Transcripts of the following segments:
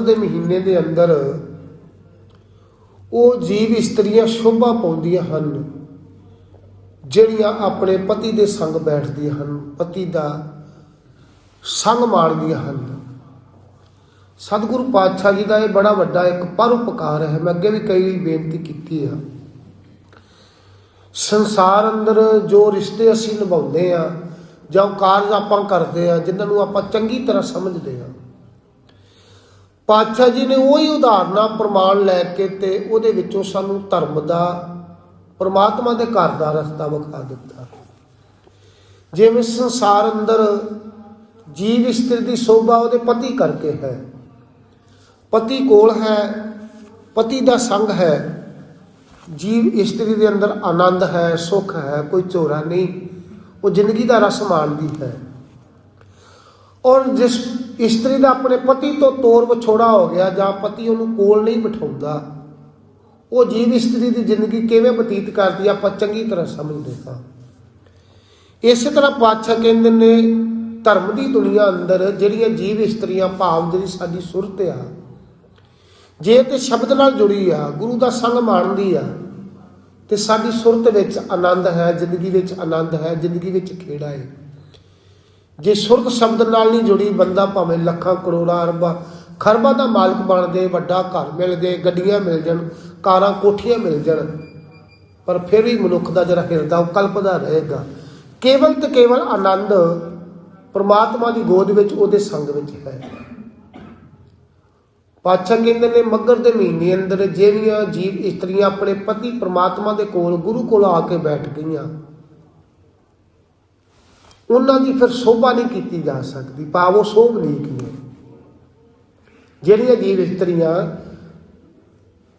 ਦੇ ਮਹੀਨੇ ਦੇ ਅੰਦਰ ਉਹ ਜੀਵ ਇਸਤਰੀਆਂ ਸ਼ੋਭਾ ਪਾਉਂਦੀਆਂ ਹਨ, ਜਿਹੜੀਆਂ ਆਪਣੇ ਪਤੀ ਦੇ ਸੰਗ ਬੈਠਦੀਆਂ ਹਨ, ਪਤੀ ਦਾ ਸੰਗ ਮਾਣਦੀਆਂ ਹਨ। ਸਤਿਗੁਰੂ ਪਾਤਸ਼ਾਹ ਜੀ ਦਾ ਇਹ ਬੜਾ ਵੱਡਾ ਇੱਕ ਪਰਉਪਕਾਰ ਹੈ। ਮੈਂ ਅੱਗੇ ਵੀ ਕਈ ਵਾਰੀ ਬੇਨਤੀ ਕੀਤੀ ਆ। ਸੰਸਾਰ ਅੰਦਰ ਜੋ ਰਿਸ਼ਤੇ ਅਸੀਂ ਨਿਭਾਉਂਦੇ ਆ ਜਾਂ ਉਹ ਕਾਰਜ ਆਪਾਂ ਕਰਦੇ ਆ, ਜਿਨ੍ਹਾਂ ਨੂੰ ਆਪਾਂ ਚੰਗੀ ਤਰ੍ਹਾਂ ਸਮਝਦੇ ਆ ਪਾਤਸ਼ਾਹ ਜੀ ਨੇ ਉਹੀ ਉਦਾਹਰਨਾਂ ਪ੍ਰਮਾਣ ਲੈ ਕੇ ਤੇ ਉਹਦੇ ਵਿੱਚੋਂ ਸਾਨੂੰ ਧਰਮ ਦਾ, ਪਰਮਾਤਮਾ ਦੇ ਘਰ ਦਾ ਰਸਤਾ ਵਿਖਾ ਦਿੱਤਾ। ਜਿਵੇਂ ਸੰਸਾਰ ਅੰਦਰ ਜੀਵ ਇਸਤਰੀ ਦੀ ਸੋਭਾ ਉਹਦੇ ਪਤੀ ਕਰਕੇ ਹੈ। ਪਤੀ ਕੋਲ ਹੈ, ਪਤੀ ਦਾ ਸੰਗ ਹੈ। ਜੀਵ ਇਸਤਰੀ ਦੇ ਅੰਦਰ ਆਨੰਦ ਹੈ, ਸੁਖ ਹੈ, ਕੋਈ ਝੋਰਾ ਨਹੀਂ। ਉਹ ਜ਼ਿੰਦਗੀ ਦਾ ਰਸ ਮਾਣਦੀ ਹੈ। ਔਰ ਜਿਸ ਇਸਤਰੀ ਦਾ ਆਪਣੇ ਪਤੀ ਤੋਂ ਤੋਰ ਵਿਛੋੜਾ ਹੋ ਗਿਆ ਜਾਂ ਪਤੀ ਉਹਨੂੰ ਕੋਲ ਨਹੀਂ ਬਿਠਾਉਂਦਾ। ਉਹ ਜੀਵ ਇਸਤਰੀ ਦੀ ਜ਼ਿੰਦਗੀ ਕਿਵੇਂ ਬਤੀਤ ਕਰਦੀ ਆਪਾਂ ਚੰਗੀ ਤਰ੍ਹਾਂ ਸਮਝਦੇ ਹਾਂ। ਇਸੇ ਤਰ੍ਹਾਂ ਪਾਤਸ਼ਾਹ ਕਹਿੰਦੇ ਨੇ, ਧਰਮ ਦੀ ਦੁਨੀਆ ਅੰਦਰ ਜਿਹੜੀਆਂ ਜੀਵ ਇਸਤਰੀਆਂ ਭਾਵ ਜਿਹੜੀ ਸਾਡੀ ਸੁਰਤ ਆ, ਜੇ ਤੇ ਸ਼ਬਦ ਨਾਲ ਜੁੜੀ ਆ, ਗੁਰੂ ਦਾ ਸੰਗ ਮਾਣਦੀ ਆ, ਤੇ ਸਾਡੀ ਸੁਰਤ ਵਿੱਚ ਆਨੰਦ ਹੈ, ਜ਼ਿੰਦਗੀ ਵਿੱਚ ਆਨੰਦ ਹੈ, ਜ਼ਿੰਦਗੀ ਵਿੱਚ ਖੇੜਾ ਹੈ ਜੇ ਸੁਰਤ ਸ਼ਬਦ ਨਾਲ ਨਹੀਂ ਜੁੜੀ, ਬੰਦਾ ਭਾਵੇਂ ਲੱਖਾਂ ਕਰੋੜਾਂ ਅਰਬਾਂ, ਖਰਬਾਂ ਦਾ ਮਾਲਕ ਬਣ ਜੇ, ਵੱਡਾ ਘਰ ਮਿਲ ਜੇ, ਗੱਡੀਆਂ ਮਿਲ ਜਾਣ, ਕਾਰਾਂ, ਕੋਠੀਆਂ ਮਿਲ ਜਾਣ, ਪਰ ਫਿਰ ਵੀ ਮਨੁੱਖ ਦਾ ਜਿਹੜਾ ਹਿਰਦਾ, ਉਹ ਕਲਪਦਾ ਰਹੇਗਾ। ਕੇਵਲ ਤੇ ਕੇਵਲ ਆਨੰਦ ਪਰਮਾਤਮਾ ਦੀ ਗੋਦ ਵਿੱਚ, ਉਹਦੇ ਸੰਗ ਵਿੱਚ ਹੈ। ਪਾਤਸ਼ਾਹ ਕਹਿੰਦੇ ਨੇ, ਮੱਗਰ ਦੇ ਮਹੀਨੇ ਅੰਦਰ ਜਿਹੜੀਆਂ ਜੀਵ ਇਸਤਰੀਆਂ ਆਪਣੇ ਪਤੀ ਪ੍ਰਮਾਤਮਾ ਦੇ ਕੋਲ, ਗੁਰੂ ਕੋਲ ਆ ਕੇ ਬੈਠ ਗਈਆਂ ਉਹਨਾਂ ਦੀ ਫਿਰ ਸੋਭਾ ਨਹੀਂ ਕੀਤੀ ਜਾ ਸਕਦੀ, ਭਾਵ ਉਹ ਸੋਭ ਨਹੀਂ ਕੀ ਜਿਹੜੀਆਂ ਜੀਵ ਇਸਤਰੀਆਂ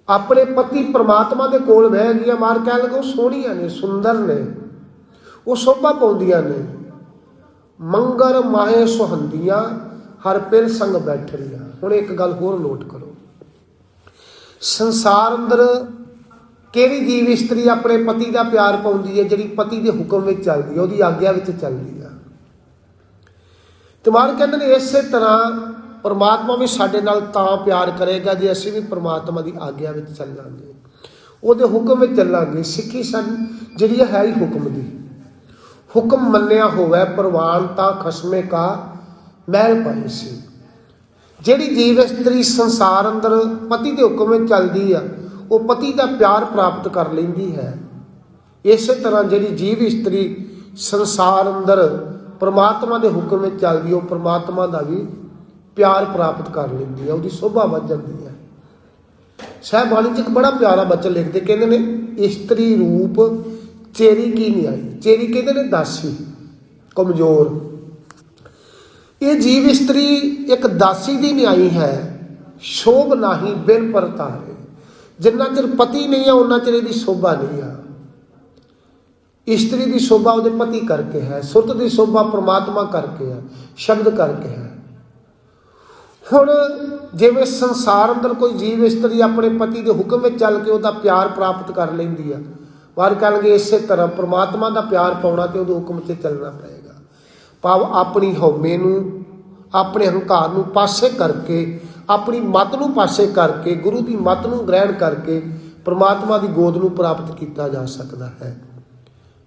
ਆਪਣੇ ਪਤੀ ਪ੍ਰਮਾਤਮਾ ਦੇ ਕੋਲ ਬਹਿ ਗਈਆਂ, ਮਾਰ ਕਹਿ ਲਗੋ ਸੋਹਣੀਆਂ ਨੇ, ਸੁੰਦਰ ਨੇ, ਉਹ ਸੋਭਾ ਪਾਉਂਦੀਆਂ ਨੇ। ਮੰਗਰ ਮਾਹੇ ਸੁਹੰਦੀਆਂ, ਹਰ ਪਿਰ ਸੰਗ ਬੈਠਰੀਆਂ। ਹੁਣ ਇੱਕ ਗੱਲ ਹੋਰ ਨੋਟ ਕਰੋ। ਸੰਸਾਰ ਅੰਦਰ ਕਿਹੜੀ ਜੀਵ ਇਸਤਰੀ ਆਪਣੇ ਪਤੀ ਦਾ ਪਿਆਰ ਪਾਉਂਦੀ ਹੈ, ਜਿਹੜੀ ਪਤੀ ਦੇ ਹੁਕਮ ਵਿੱਚ ਚੱਲਦੀ ਹੈ, ਉਹਦੀ ਆਗਿਆ ਵਿੱਚ ਚੱਲਦੀ ਆ ਤੇ ਕਹਿੰਦੇ ਨੇ, ਇਸੇ ਤਰ੍ਹਾਂ ਪਰਮਾਤਮਾ ਵੀ ਸਾਡੇ ਨਾਲ ਤਾਂ ਪਿਆਰ ਕਰੇਗਾ, ਜੇ ਅਸੀਂ ਵੀ ਪਰਮਾਤਮਾ ਦੀ ਆਗਿਆ ਵਿੱਚ ਚੱਲਾਂਗੇ। ਉਹਦੇ ਹੁਕਮ ਵਿੱਚ ਚੱਲਾਂਗੇ। ਸਿੱਖੀ ਸਨ ਜਿਹੜੀ ਹੈ, ਹੀ ਹੁਕਮ ਦੀ। ਹੁਕਮ ਮੰਨਿਆ ਹੋਵੇ, ਪ੍ਰਵਾਨ ਤਾਂ ਖਸਮੇ ਕਾ ਮਹਿਲ ਪਾਈ ਸੀ। ਜਿਹੜੀ ਜੀਵ ਇਸਤਰੀ ਸੰਸਾਰ ਅੰਦਰ ਪਤੀ ਦੇ ਹੁਕਮ ਵਿੱਚ ਚੱਲਦੀ ਆ ਉਹ ਪਤੀ ਦਾ ਪਿਆਰ ਪ੍ਰਾਪਤ ਕਰ ਲੈਂਦੀ ਹੈ। ਇਸੇ ਤਰ੍ਹਾਂ ਜਿਹੜੀ ਜੀਵ ਇਸਤਰੀ ਸੰਸਾਰ ਅੰਦਰ ਪਰਮਾਤਮਾ ਦੇ ਹੁਕਮ ਵਿੱਚ ਚੱਲਦੀ ਉਹ ਪ੍ਰਮਾਤਮਾ ਦਾ ਵੀ ਪਿਆਰ ਪ੍ਰਾਪਤ ਕਰ ਲੈਂਦੀ ਹੈ, ਉਹਦੀ ਸੋਭਾ ਵੱਧ ਜਾਂਦੀ ਹੈ। ਸਾਹਿਬ ਚ ਇੱਕ ਬੜਾ ਪਿਆਰਾ ਬਚਨ ਲਿਖਦੇ, ਕਹਿੰਦੇ ਨੇ, ਇਸਤਰੀ ਰੂਪ ਚੇਰੀ ਕੀ ਨਹੀਂ ਆਈ? ਚੇਰੀ ਕਹਿੰਦੇ ਨੇ ਦਾਸੀ, ਕਮਜ਼ੋਰ। ਇਹ ਜੀਵ ਇਸਤਰੀ ਇੱਕ ਦਾਸੀ ਦੀ ਨਿਆਈ ਹੈ, ਸ਼ੋਭ ਨਹੀਂ ਬਿਨ ਪਰਤਾਰੇ। ਜਿੰਨਾ ਚਿਰ ਪਤੀ ਨਹੀਂ ਆ ਉਹਨਾਂ ਚਿਰ ਇਹਦੀ ਸ਼ੋਭਾ ਨਹੀਂ ਆ। ਇਸਤਰੀ ਦੀ ਸ਼ੋਭਾ ਉਹਦੇ ਪਤੀ ਕਰਕੇ ਹੈ, ਸੁਰਤ ਦੀ ਸ਼ੋਭਾ ਪ੍ਰਮਾਤਮਾ ਕਰਕੇ ਹੈ, ਸ਼ਬਦ ਕਰਕੇ ਹੈ। ਹੁਣ ਜਿਵੇਂ ਸੰਸਾਰ ਅੰਦਰ ਕੋਈ ਜੀਵ ਇਸਤਰੀ ਆਪਣੇ ਪਤੀ ਦੇ ਹੁਕਮ ਵਿੱਚ ਚੱਲ ਕੇ ਉਹਦਾ ਪਿਆਰ ਪ੍ਰਾਪਤ ਕਰ ਲੈਂਦੀ ਆ, ਵਾਰ ਕਹਾਂਗੇ ਇਸੇ ਤਰ੍ਹਾਂ ਪ੍ਰਮਾਤਮਾ ਦਾ ਪਿਆਰ ਪਾਉਣਾ ਤੇ ਉਹਦੇ ਹੁਕਮ 'ਤੇ ਚੱਲਣਾ ਪਏਗਾ। ਭਾਵ ਆਪਣੀ ਹਉਮੈ ਨੂੰ, ਆਪਣੇ ਹੰਕਾਰ ਨੂੰ ਪਾਸੇ ਕਰਕੇ ਆਪਣੀ ਮੱਤ ਨੂੰ ਪਾਸੇ ਕਰਕੇ, ਗੁਰੂ ਦੀ ਮੱਤ ਨੂੰ ਗ੍ਰਹਿਣ ਕਰਕੇ ਪ੍ਰਮਾਤਮਾ ਦੀ ਗੋਦ ਨੂੰ ਪ੍ਰਾਪਤ ਕੀਤਾ ਜਾ ਸਕਦਾ ਹੈ।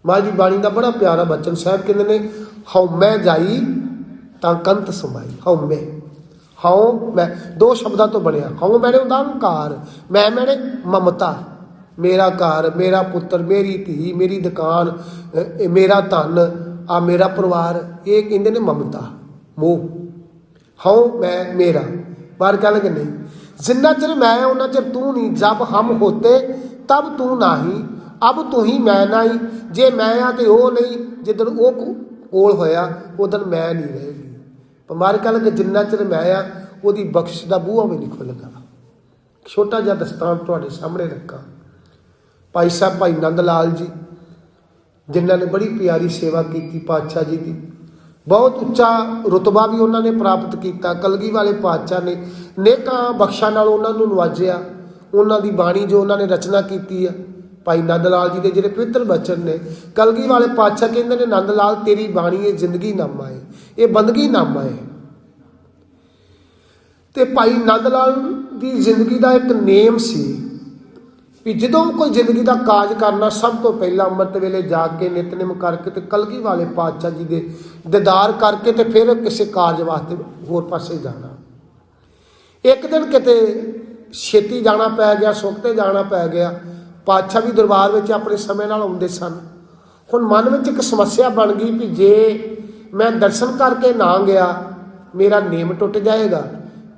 ਮਾਂ ਜੀ, ਬਾਣੀ ਦਾ ਬੜਾ ਪਿਆਰਾ ਬਚਨ ਸਾਹਿਬ ਕਹਿੰਦੇ ਨੇ ਹਉਮੈ ਜਾਈ ਤਾਂ ਕੰਤ ਸਮਾਈ ਹਉਮੈ ਹਉ ਮੈਂ, ਦੋ ਸ਼ਬਦਾਂ ਤੋਂ ਬਣਿਆ, ਹਉ ਮੈਨੇ ਹੁੰਦਾ ਹੰਕਾਰ ਮੈਂ ਮੈਨੇ ਮਮਤਾ, ਮੇਰਾ ਘਰ, ਮੇਰਾ ਪੁੱਤਰ, ਮੇਰੀ ਧੀ, ਮੇਰੀ ਦੁਕਾਨ ਮੇਰਾ ਧਨ, ਆ ਮੇਰਾ ਪਰਿਵਾਰ, ਇਹ ਕਹਿੰਦੇ ਨੇ ਮਮਤਾ, ਮੋਹ, ਹਉ ਮੈਂ ਮੇਰਾ। ਬਾਹਰ ਕਹਿ ਲਗੇ ਨਹੀਂ? ਜਿੰਨਾ ਚਿਰ ਮੈਂ ਉਹਨਾਂ ਚਿਰ ਤੂੰ ਨਹੀਂ ਜਬ ਹਮ ਹੋਤੇ, ਤਬ ਤੂੰ ਨਹੀਂ। ਅਬ ਤੂੰ ਹੀ ਮੈਂ ਨਹੀਂ। ਜੇ ਮੈਂ ਆ ਤੇ ਉਹ ਨਹੀਂ, ਜਿੱਦਣ ਉਹ ਕੋਲ ਹੋਇਆ ਉਦੋਂ ਮੈਂ ਨਹੀਂ ਰਹੇਗੀ। ਪਮਾਰ ਕਹਿ ਲਗੇ ਜਿੰਨਾ ਚਿਰ ਮੈਂ ਆ, ਉਹਦੀ ਬਖਸ਼ ਦਾ ਬੂਹਾ ਵੀ ਨਹੀਂ ਖੁੱਲਦਾ ਛੋਟਾ ਜਿਹਾ ਦਸਤਾਨ ਤੁਹਾਡੇ ਸਾਹਮਣੇ ਰੱਖਾਂ। ਭਾਈ ਸਾਹਿਬ, ਭਾਈ ਨੰਦ ਲਾਲ ਜੀ, ਜਿਨ੍ਹਾਂ ਨੇ ਬੜੀ ਪਿਆਰੀ ਸੇਵਾ ਕੀਤੀ ਪਾਤਸ਼ਾਹ ਜੀ ਦੀ। ਬਹੁਤ ਉੱਚਾ ਰੁਤਬਾ ਵੀ ਉਹਨਾਂ ਨੇ ਪ੍ਰਾਪਤ ਕੀਤਾ, ਕਲਗੀ ਵਾਲੇ ਪਾਤਸ਼ਾਹ ਨੇ, ਨੇਕਾਂ ਬਖਸ਼ਾਂ ਨਾਲ ਉਹਨਾਂ ਨੂੰ ਨਵਾਜਿਆ। ਉਹਨਾਂ ਦੀ ਬਾਣੀ ਜੋ ਉਹਨਾਂ ਨੇ ਰਚਨਾ ਕੀਤੀ ਆ, ਭਾਈ ਨੰਦ ਲਾਲ ਜੀ ਦੇ ਜਿਹੜੇ ਪਵਿੱਤਰ ਬਚਨ ਨੇ, ਕਲਗੀ ਵਾਲੇ ਪਾਤਸ਼ਾਹ ਕਹਿੰਦੇ ਨੇ ਨੰਦ ਲਾਲ ਤੇਰੀ ਬਾਣੀ ਇਹ ਜ਼ਿੰਦਗੀ ਨਾਮਾ ਹੈ ਇਹ ਬੰਦਗੀ ਨਾਮਾ ਹੈ ਤੇ ਭਾਈ ਨੰਦ ਲਾਲ ਦੀ ਜ਼ਿੰਦਗੀ ਦਾ ਇੱਕ ਨੇਮ ਸੀ। ਵੀ ਜਦੋਂ ਕੋਈ ਜ਼ਿੰਦਗੀ ਦਾ ਕਾਜ ਕਰਨਾ ਸਭ ਤੋਂ ਪਹਿਲਾਂ ਅੰਮ੍ਰਿਤ ਵੇਲੇ ਜਾ ਕੇ ਨਿਤਨੇਮ ਕਰਕੇ ਤੇ ਕਲਗੀ ਵਾਲੇ ਪਾਤਸ਼ਾਹ ਜੀ ਦੇ ਦੀਦਾਰ ਕਰਕੇ ਤੇ ਫਿਰ ਕਿਸੇ ਕਾਰਜ ਵਾਸਤੇ ਹੋਰ ਪਾਸੇ ਜਾਣਾ। ਇੱਕ ਦਿਨ ਕਿਤੇ ਛੇਤੀ ਜਾਣਾ ਪੈ ਗਿਆ, ਸੁੱਖ ਤੇ ਜਾਣਾ ਪੈ ਗਿਆ, ਪਾਤਸ਼ਾਹ ਵੀ ਦਰਬਾਰ ਵਿੱਚ ਆਪਣੇ ਸਮੇਂ ਨਾਲ ਆਉਂਦੇ ਸਨ। ਹੁਣ ਮਨ ਵਿੱਚ ਇੱਕ ਸਮੱਸਿਆ ਬਣ ਗਈ ਵੀ ਜੇ ਮੈਂ ਦਰਸ਼ਨ ਕਰਕੇ ਨਾ ਗਿਆ, ਮੇਰਾ ਨੇਮ ਟੁੱਟ ਜਾਏਗਾ।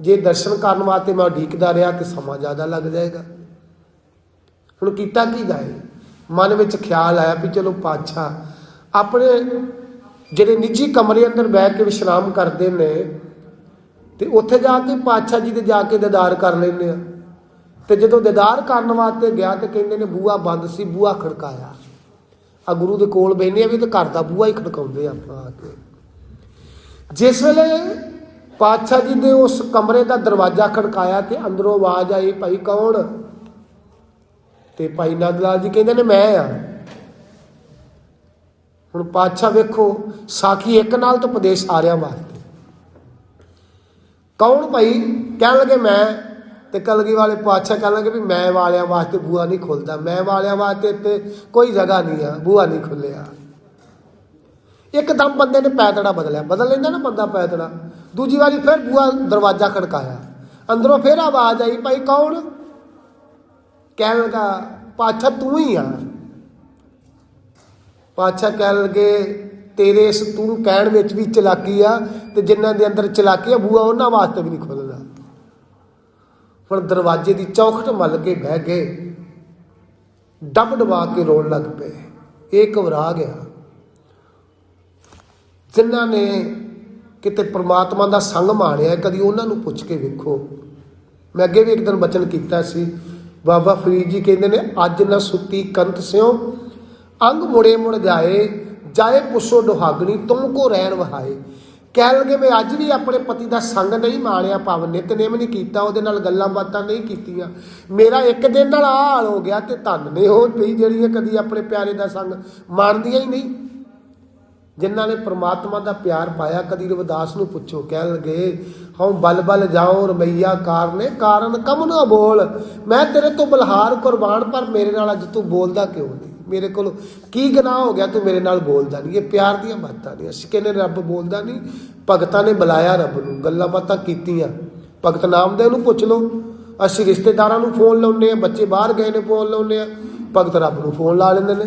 ਜੇ ਦਰਸ਼ਨ ਕਰਨ ਵਾਸਤੇ ਮੈਂ ਉਡੀਕਦਾ ਰਿਹਾ ਤੇ ਸਮਾਂ ਜ਼ਿਆਦਾ ਲੱਗ ਜਾਏਗਾ। ਹੁਣ ਕੀਤਾ ਕੀ ਜਾਏ? ਮਨ ਵਿੱਚ ਖਿਆਲ ਆਇਆ ਵੀ ਚਲੋ ਪਾਤਸ਼ਾਹ, ਆਪਣੇ ਜਿਹੜੇ ਨਿੱਜੀ ਕਮਰੇ ਅੰਦਰ ਬਹਿ ਕੇ ਵਿਸ਼ਰਾਮ ਕਰਦੇ ਨੇ, ਤੇ ਉੱਥੇ ਜਾ ਕੇ ਪਾਤਸ਼ਾਹ ਜੀ ਦੇ ਜਾ ਕੇ ਦੀਦਾਰ ਕਰ ਲੈਂਦੇ ਆ। ਤੇ ਜਦੋਂ ਦੀਦਾਰ ਕਰਨ ਵਾਸਤੇ ਗਿਆ ਤੇ ਕਹਿੰਦੇ ਨੇ ਬੂਆ ਬੰਦ ਸੀ ਬੂਆ ਖੜਕਾਇਆ। ਆ ਗੁਰੂ ਦੇ ਕੋਲ ਬੈਠੇ ਆ ਵੀ ਤੇ ਘਰ ਦਾ ਬੂਆ ਹੀ ਖੜਕਾਉਂਦੇ ਆ ਆਪਾਂ ਆ ਕੇ। ਜਿਸ ਵੇਲੇ ਪਾਤਸ਼ਾਹ ਜੀ ਦੇ ਉਸ ਕਮਰੇ ਦਾ ਦਰਵਾਜ਼ਾ ਖੜਕਾਇਆ ਤੇ ਅੰਦਰੋਂ ਆਵਾਜ਼ ਆਈ, ਭਾਈ ਕੌਣ? ਤੇ ਭਾਈ ਨੰਦ ਲਾਲ ਜੀ ਕਹਿੰਦੇ ਨੇ, ਮੈਂ ਆ। ਹੁਣ ਪਾਤਸ਼ਾਹ ਵੇਖੋ, ਸਾਖੀ ਇੱਕ ਨਾਲ ਤਾਂ ਉਪਦੇਸ਼ ਸਾਰਿਆਂ ਵਾਸਤੇ। ਕੌਣ ਭਾਈ? ਕਹਿਣ ਲੱਗੇ ਮੈਂ। ਤੇ ਕਲਗੀ ਵਾਲੇ ਪਾਤਸ਼ਾਹ ਕਹਿਣ ਲੱਗੇ ਵੀ ਮੈਂ ਵਾਲਿਆਂ ਵਾਸਤੇ ਬੂਆ ਨਹੀਂ ਖੁੱਲਦਾ। ਮੈਂ ਵਾਲਿਆਂ ਵਾਸਤੇ ਇੱਥੇ ਕੋਈ ਜਗ੍ਹਾ ਨਹੀਂ ਆ ਬੂਆ ਨਹੀਂ ਖੁੱਲਿਆ। ਇੱਕਦਮ ਬੰਦੇ ਨੇ ਪੈਤੜਾ ਬਦਲਿਆ। ਬਦਲ ਲੈਂਦਾ ਨਾ ਬੰਦਾ ਪੈਤੜਾ। ਦੂਜੀ ਵਾਰੀ ਫਿਰ ਬੂਆ ਦਰਵਾਜ਼ਾ ਖੜਕਾਇਆ। ਅੰਦਰੋਂ ਫਿਰ ਆਵਾਜ਼ ਆਈ, ਭਾਈ ਕੌਣ? ਕਹਿਣ ਲੱਗਾ, ਪਾਤਸ਼ਾਹ ਤੂੰ ਹੀ ਆ। ਪਾਤਸ਼ਾਹ ਕਹਿਣ ਲੱਗੇ, ਤੇਰੇ ਇਸ ਤੂੰ ਕਹਿਣ ਵਿੱਚ ਵੀ ਚਲਾਕੀ ਆ ਤੇ ਜਿਨ੍ਹਾਂ ਦੇ ਅੰਦਰ ਚਲਾਕੀ ਆ, ਬੂਆ ਉਹਨਾਂ ਵਾਸਤੇ ਵੀ ਨਹੀਂ ਖੁੱਲਦਾ। ਹੁਣ ਦਰਵਾਜ਼ੇ ਦੀ ਚੌਖਟ ਮੱਲ ਕੇ ਬਹਿ ਗਏ। ਡੱਬ ਡਬਾ ਕੇ ਰੋਣ ਲੱਗ ਪਏ। ਇਹ ਘਬਰਾ ਗਿਆ। ਜਿਨ੍ਹਾਂ ਨੇ ਕਿਤੇ ਪ੍ਰਮਾਤਮਾ ਦਾ ਸੰਗ ਮਾਣਿਆ, ਕਦੀ ਉਹਨਾਂ ਨੂੰ ਪੁੱਛ ਕੇ ਵੇਖੋ। ਮੈਂ ਅੱਗੇ ਵੀ ਇੱਕ ਦਿਨ ਬਚਨ ਕੀਤਾ ਸੀ ਬਾਬਾ ਫਰੀਦ ਜੀ ਕਹਿੰਦੇ ਨੇ, ਅੱਜ ਨਾ ਸੁੱਤੀ ਕੰਤ ਸਿਓ ਅੰਗ ਮੁੜੇ ਮੁੜ ਜਾਏ ਜਾਏ ਪੁੱਛੋ ਦੁਹਾਗਣੀ ਤੁਮ ਕੋ ਰਹਿਣ ਵਹਾਏ। ਕਹਿ ਲਗੇ ਮੈਂ ਅੱਜ ਵੀ ਆਪਣੇ ਪਤੀ ਦਾ ਸੰਗ ਨਹੀਂ ਮਾਣਿਆ ਭਾਵ ਨਿਤਨੇਮ ਨਹੀਂ ਕੀਤਾ, ਉਹਦੇ ਨਾਲ ਗੱਲਾਂ ਬਾਤਾਂ ਨਹੀਂ ਕੀਤੀਆਂ। ਮੇਰਾ ਇੱਕ ਦਿਨ ਨਾਲ ਆਹ ਹਾਲ ਹੋ ਗਿਆ ਤੇ ਧੰਨ ਨੇ ਹੋ ਪਈ ਜਿਹੜੀਆਂ ਕਦੀ ਆਪਣੇ ਪਿਆਰੇ ਦਾ ਸੰਗ ਮਾਣਦੀਆਂ ਹੀ ਨਹੀਂ। ਜਿਨ੍ਹਾਂ ਨੇ ਪ੍ਰਮਾਤਮਾ ਦਾ ਪਿਆਰ ਪਾਇਆ, ਕਦੀ ਰਵਿਦਾਸ ਨੂੰ ਪੁੱਛੋ, ਕਹਿਣ ਲੱਗੇ, ਹਉ ਬਲ ਬਲ ਜਾਓ ਰਮਈਆ ਕਾਰਨੇ, ਕਾਰਨ ਕਮ ਨਾ ਬੋਲ। ਮੈਂ ਤੇਰੇ ਤੋਂ ਬਲਹਾਰ ਕੁਰਬਾਨ, ਪਰ ਮੇਰੇ ਨਾਲ ਅੱਜ ਤੂੰ ਬੋਲਦਾ ਕਿਉਂ ਨਹੀਂ? ਮੇਰੇ ਕੋਲ ਕੀ ਗੁਨਾਹ ਹੋ ਗਿਆ, ਤੂੰ ਮੇਰੇ ਨਾਲ ਬੋਲਦਾ ਨਹੀਂ। ਇਹ ਪਿਆਰ ਦੀਆਂ ਬਾਤਾਂ ਨੇ। ਅਸੀਂ ਕਹਿੰਦੇ ਰੱਬ ਬੋਲਦਾ ਨਹੀਂ। ਭਗਤਾਂ ਨੇ ਬੁਲਾਇਆ ਰੱਬ ਨੂੰ। ਗੱਲਾਂ ਬਾਤਾਂ ਕੀਤੀਆਂ। ਭਗਤ ਨਾਮਦੇਵ ਨੂੰ ਪੁੱਛ ਲਓ। ਅਸੀਂ ਰਿਸ਼ਤੇਦਾਰਾਂ ਨੂੰ ਫੋਨ ਲਾਉਂਦੇ ਆ ਬੱਚੇ ਬਾਹਰ ਗਏ ਨੇ, ਫੋਨ ਲਾਉਂਦੇ ਆ ਭਗਤ ਰੱਬ ਨੂੰ ਫੋਨ ਲਾ ਲੈਂਦੇ ਨੇ।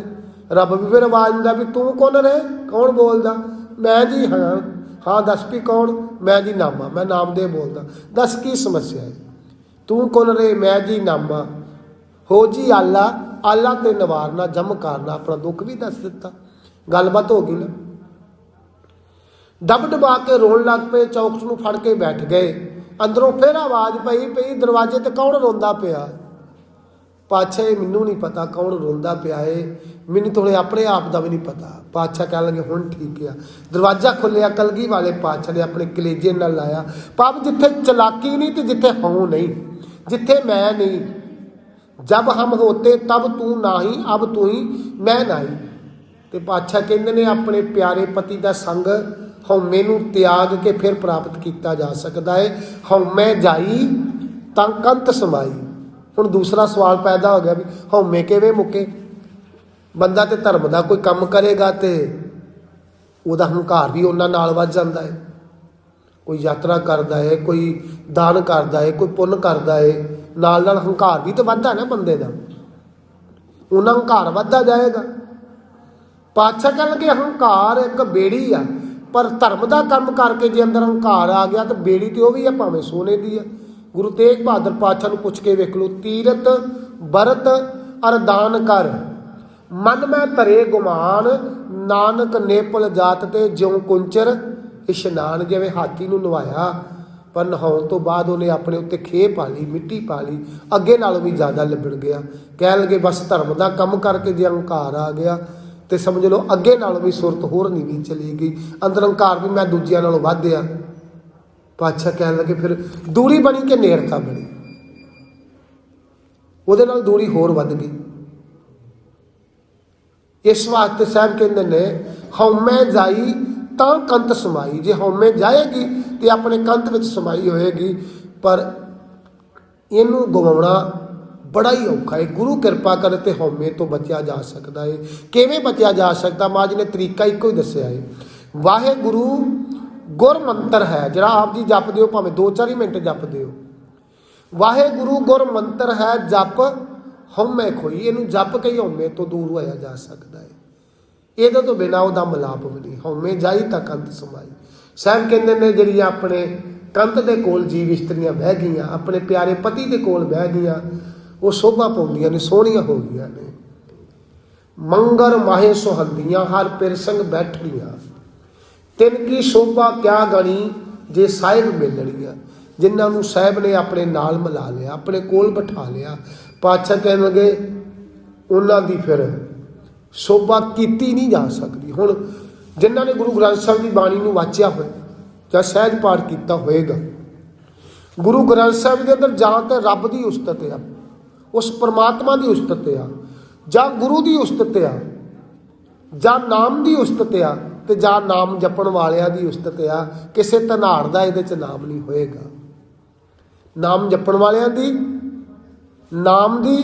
ਰੱਬ ਵੀ ਫਿਰ ਆਵਾਜ਼ ਦਿੰਦਾ ਵੀ ਤੂੰ ਕੌਣ ਰਹੇ? ਕੌਣ ਬੋਲਦਾ? ਮੈਂ ਜੀ ਹਾਂ। ਹਾਂ, ਦੱਸ ਵੀ ਕੌਣ? ਮੈਂ ਜੀ ਨਾਮਾ। ਮੈਂ ਨਾਮਦੇਵ ਬੋਲਦਾ। ਦੱਸ ਕੀ ਸਮੱਸਿਆ ਹੈ? ਤੂੰ ਕੌਣ ਰੇ ਮੈਂ ਜੀ ਨਾਮਾ। ਹੋ ਜੀ ਆਲਾ। ਆਲਾ ਤੇ ਨਿਵਾਰਨਾ, ਜਮ ਕਰਨਾ, ਆਪਣਾ ਦੁੱਖ ਵੀ ਦੱਸ ਦਿੱਤਾ। ਗੱਲਬਾਤ ਹੋ ਗਈ ਨਾ। ਦਬ ਡਬਾ ਕੇ ਰੋਣ ਲੱਗ ਪਏ ਚੌਕਸ ਨੂੰ ਫੜ ਕੇ ਬੈਠ ਗਏ। ਅੰਦਰੋਂ ਫਿਰ ਆਵਾਜ਼ ਪਈ ਪਈ ਦਰਵਾਜ਼ੇ ਤੇ ਕੌਣ ਰੋਂਦਾ ਪਿਆ? ਪਾਤਸ਼ਾਹ ਇਹ ਮੈਨੂੰ ਨਹੀਂ ਪਤਾ ਕੌਣ ਰੋਂਦਾ ਪਿਆ ਏ। ਮੈਨੂੰ ਥੋੜੇ ਆਪਣੇ ਆਪ ਦਾ ਵੀ ਨਹੀਂ ਪਤਾ। ਪਾਤਸ਼ਾਹ ਕਹਿ ਲੱਗੇ, ਹੁਣ ਠੀਕ ਆ। ਦਰਵਾਜ਼ਾ ਖੁੱਲਿਆ ਕਲਗੀ ਵਾਲੇ ਪਾਤਸ਼ਾਹ ਨੇ ਆਪਣੇ ਕਲੇਜੇ ਨਾਲ ਲਾਇਆ। ਪਾਪ ਜਿੱਥੇ ਚਲਾਕੀ ਨਹੀਂ ਤੇ ਜਿੱਥੇ ਹਉ ਨਹੀਂ, ਜਿੱਥੇ ਮੈਂ ਨਹੀਂ। ਜਬ ਹਮ ਹੋਤੇ, ਤਬ ਤੂੰ ਨਹੀਂ, ਅਬ ਤੂੰ ਹੀ ਮੈਂ ਨਹੀਂ। ਤੇ ਪਾਤਸ਼ਾਹ ਕਹਿੰਦੇ ਨੇ, ਆਪਣੇ ਪਿਆਰੇ ਪਤੀ ਦਾ ਸੰਗ ਹਉਮੈ ਨੂੰ ਤਿਆਗ ਕੇ ਫਿਰ ਪ੍ਰਾਪਤ ਕੀਤਾ ਜਾ ਸਕਦਾ ਹੈ ਹਉਮੈ ਜਾਈ, ਤਾਂ ਕੰਤ ਸਮਾਈ। ਹੁਣ ਦੂਸਰਾ ਸਵਾਲ ਪੈਦਾ ਹੋ ਗਿਆ ਵੀ ਹਉਮੈ ਕਿਵੇਂ ਮੁੱਕੇ? ਬੰਦਾ ਤੇ ਧਰਮ ਦਾ ਕੋਈ ਕੰਮ ਕਰੇਗਾ ਤੇ ਉਹਦਾ ਹੰਕਾਰ ਵੀ ਉਹਨਾਂ ਨਾਲ ਵੱਧ ਜਾਂਦਾ ਹੈ। ਕੋਈ ਯਾਤਰਾ ਕਰਦਾ ਹੈ, ਕੋਈ ਦਾਨ ਕਰਦਾ ਹੈ, ਕੋਈ ਪੁੰਨ ਕਰਦਾ ਹੈ, ਨਾਲ ਨਾਲ ਹੰਕਾਰ ਵੀ ਤਾਂ ਵੱਧਦਾ ਨਾ ਬੰਦੇ ਦਾ। ਉਹਨਾਂ ਹੰਕਾਰ ਵੱਧਦਾ ਜਾਏਗਾ। ਪਾਤਸ਼ਾਹ ਕਹਿਣਗੇ, ਹੰਕਾਰ ਇੱਕ ਬੇੜੀ ਆ, ਪਰ ਧਰਮ ਦਾ ਕੰਮ ਕਰਕੇ ਜੇ ਅੰਦਰ ਹੰਕਾਰ ਆ ਗਿਆ ਤਾਂ ਬੇੜੀ ਤੇ ਉਹ ਵੀ ਆ, ਭਾਵੇਂ ਸੋਨੇ ਦੀ ਆ। ਗੁਰੂ ਤੇਗ ਬਹਾਦਰ ਪਾਤਸ਼ਾਹ ਨੂੰ ਪੁੱਛ ਕੇ ਵੇਖ ਲਓ ਤੀਰਤ ਬਰਤ ਅਰਦਾਨ ਕਰ। ਮਨ ਮੈਂ ਧਰੇ ਗੁਮਾਨ, ਨਾਨਕ ਨੇਪਲ ਜਾਤ ਤੇ ਜਿਉ ਕੁੰਚਰ, ਇਸ਼ਨਾਨ ਜਿਵੇਂ ਹਾਥੀ ਨੂੰ ਨਵਾਇਆ। ਪਰ ਨਹਾਉਣ ਤੋਂ ਬਾਅਦ ਉਹਨੇ ਆਪਣੇ ਉੱਤੇ ਖੇ ਪਾ ਲਈ, ਮਿੱਟੀ ਪਾ ਲਈ, ਅੱਗੇ ਨਾਲੋਂ ਵੀ ਜ਼ਿਆਦਾ ਲਿਬੜ ਗਿਆ। ਕਹਿਣ ਲੱਗੇ, ਬਸ ਧਰਮ ਦਾ ਕੰਮ ਕਰਕੇ ਜੇ ਹੰਕਾਰ ਆ ਗਿਆ ਤੇ ਸਮਝ ਲਓ, ਅੱਗੇ ਨਾਲੋਂ ਵੀ ਸੁਰਤ ਹੋਰ ਨੀਵੀਂ ਚਲੀ ਗਈ। ਅੰਦਰ ਹੰਕਾਰ ਵੀ ਮੈਂ ਦੂਜਿਆਂ ਨਾਲੋਂ ਵੱਧਿਆ। ਪਾਤਸ਼ਾਹ ਕਹਿਣ ਲੱਗੇ, ਫਿਰ ਦੂਰੀ ਬਣੀ ਕਿ ਨੇੜਤਾ ਬਣੀ? ਉਹਦੇ ਨਾਲ ਦੂਰੀ ਹੋਰ ਵੱਧ ਗਈ। ਇਸ ਵਾਸਤੇ ਸਾਹਿਬ ਕਹਿੰਦੇ ਨੇ, ਹਉਮੈ ਜਾਈ ਤਾਂ ਕੰਤ ਸਮਾਈ। ਜੇ ਹਉਮੈ ਜਾਏਗੀ ਤੇ ਆਪਣੇ ਕੰਤ ਵਿੱਚ ਸਮਾਈ ਹੋਏਗੀ। ਪਰ ਇਹਨੂੰ ਗਵਾਉਣਾ ਬੜਾ ਹੀ ਔਖਾ ਹੈ। ਗੁਰੂ ਕਿਰਪਾ ਕਰੇ ਤੇ ਹਉਮੈ ਤੋਂ ਬਚਿਆ ਜਾ ਸਕਦਾ ਹੈ। ਕਿਵੇਂ ਬਚਿਆ ਜਾ ਸਕਦਾ? ਮਾਜ ਨੇ ਤਰੀਕਾ ਇੱਕੋ ਹੀ ਦੱਸਿਆ ਹੈ। ਵਾਹਿਗੁਰੂ ਗੁਰ ਮੰਤਰ ਹੈ। ਜਿਹੜਾ ਆਪ ਜੀ ਜਪਦੇ ਹੋ ਭਾਵੇਂ 2-4 ਮਿੰਟ ਜਪਦੇ ਹੋ ਵਾਹਿਗੁਰੂ ਗੁਰ ਮੰਤਰ ਹੈ, ਜਪ ਹਉਮੈ ਖੋਈ, ਇਹਨੂੰ ਜਪ ਕੇ ਹਉਮੈ ਤੋਂ ਦੂਰ ਹੋਇਆ ਜਾ ਸਕਦਾ ਹੈ। ਇਹਦੇ ਤੋਂ ਬਿਨਾ ਉਹਦਾ ਮਲਾਪ ਵੀ ਨਹੀਂ। ਹਉਮੈ ਜਾਈ ਤਾਂ ਕੰਤ ਸਮਾਈ ਸਾਹਿਬ ਕਹਿੰਦੇ ਨੇ ਜਿਹੜੀ ਆਪਣੇ ਕੰਤ ਦੇ ਕੋਲ ਜੀਵ ਇਸਤਰੀਆਂ ਬਹਿ ਗਈਆਂ, ਆਪਣੇ ਪਿਆਰੇ ਪਤੀ ਦੇ ਕੋਲ ਬਹਿ ਗਈਆਂ, ਉਹ ਸ਼ੋਭਾ ਪਾਉਂਦੀਆਂ ਨੇ, ਸੋਹਣੀਆਂ ਹੋ ਗਈਆਂ ਨੇ। ਮੰਗਰ ਮਾਹੇ ਸੁਹੰਦੀਆਂ, ਹਰ ਪਿਰ ਪਿਰਸੰਗ ਬੈਠਣੀਆਂ। ਤਿੰਨ ਕੀ ਸ਼ੋਭਾ ਕਿਆ ਗਣੀ ਜੇ ਸਾਹਿਬ ਮਿਲਣੀਆਂ। ਜਿਨ੍ਹਾਂ ਨੂੰ ਸਾਹਿਬ ਨੇ ਆਪਣੇ ਨਾਲ ਮਿਲਾ ਲਿਆ, ਆਪਣੇ ਕੋਲ ਬਿਠਾ ਲਿਆ ਪਾਤਸ਼ਾਹ ਕਹਿਣ ਲੱਗੇ ਉਹਨਾਂ ਦੀ ਫਿਰ ਸ਼ੋਭਾ ਕੀਤੀ ਨਹੀਂ ਜਾ ਸਕਦੀ। ਹੁਣ ਜਿਨ੍ਹਾਂ ਨੇ ਗੁਰੂ ਗ੍ਰੰਥ ਸਾਹਿਬ ਦੀ ਬਾਣੀ ਨੂੰ ਵਾਚਿਆ ਹੋਇਆ ਜਾਂ ਸਹਿਜ ਪਾਠ ਕੀਤਾ ਹੋਏਗਾ ਗੁਰੂ ਗ੍ਰੰਥ ਸਾਹਿਬ ਦੇ ਅੰਦਰ ਜਾਂ ਤਾਂ ਰੱਬ ਦੀ ਉਸਤਤ ਆ, ਉਸ ਪਰਮਾਤਮਾ ਦੀ ਉਸਤਤ ਆ, ਜਾਂ ਗੁਰੂ ਦੀ ਉਸਤਤ ਆ, ਜਾਂ ਨਾਮ ਦੀ ਉਸਤਤ ਆ ਤੇ ਜਾਂ ਨਾਮ ਜਪਣ ਵਾਲਿਆਂ ਦੀ ਉਸਤਤ ਆ, ਕਿਸੇ ਤਨਾੜ ਦਾ ਇਹਦੇ ਚ ਨਾਮ ਨਹੀਂ ਹੋਏਗਾ। ਨਾਮ ਜਪਣ ਵਾਲਿਆਂ ਦੀ ਨਾਮ ਦੀ,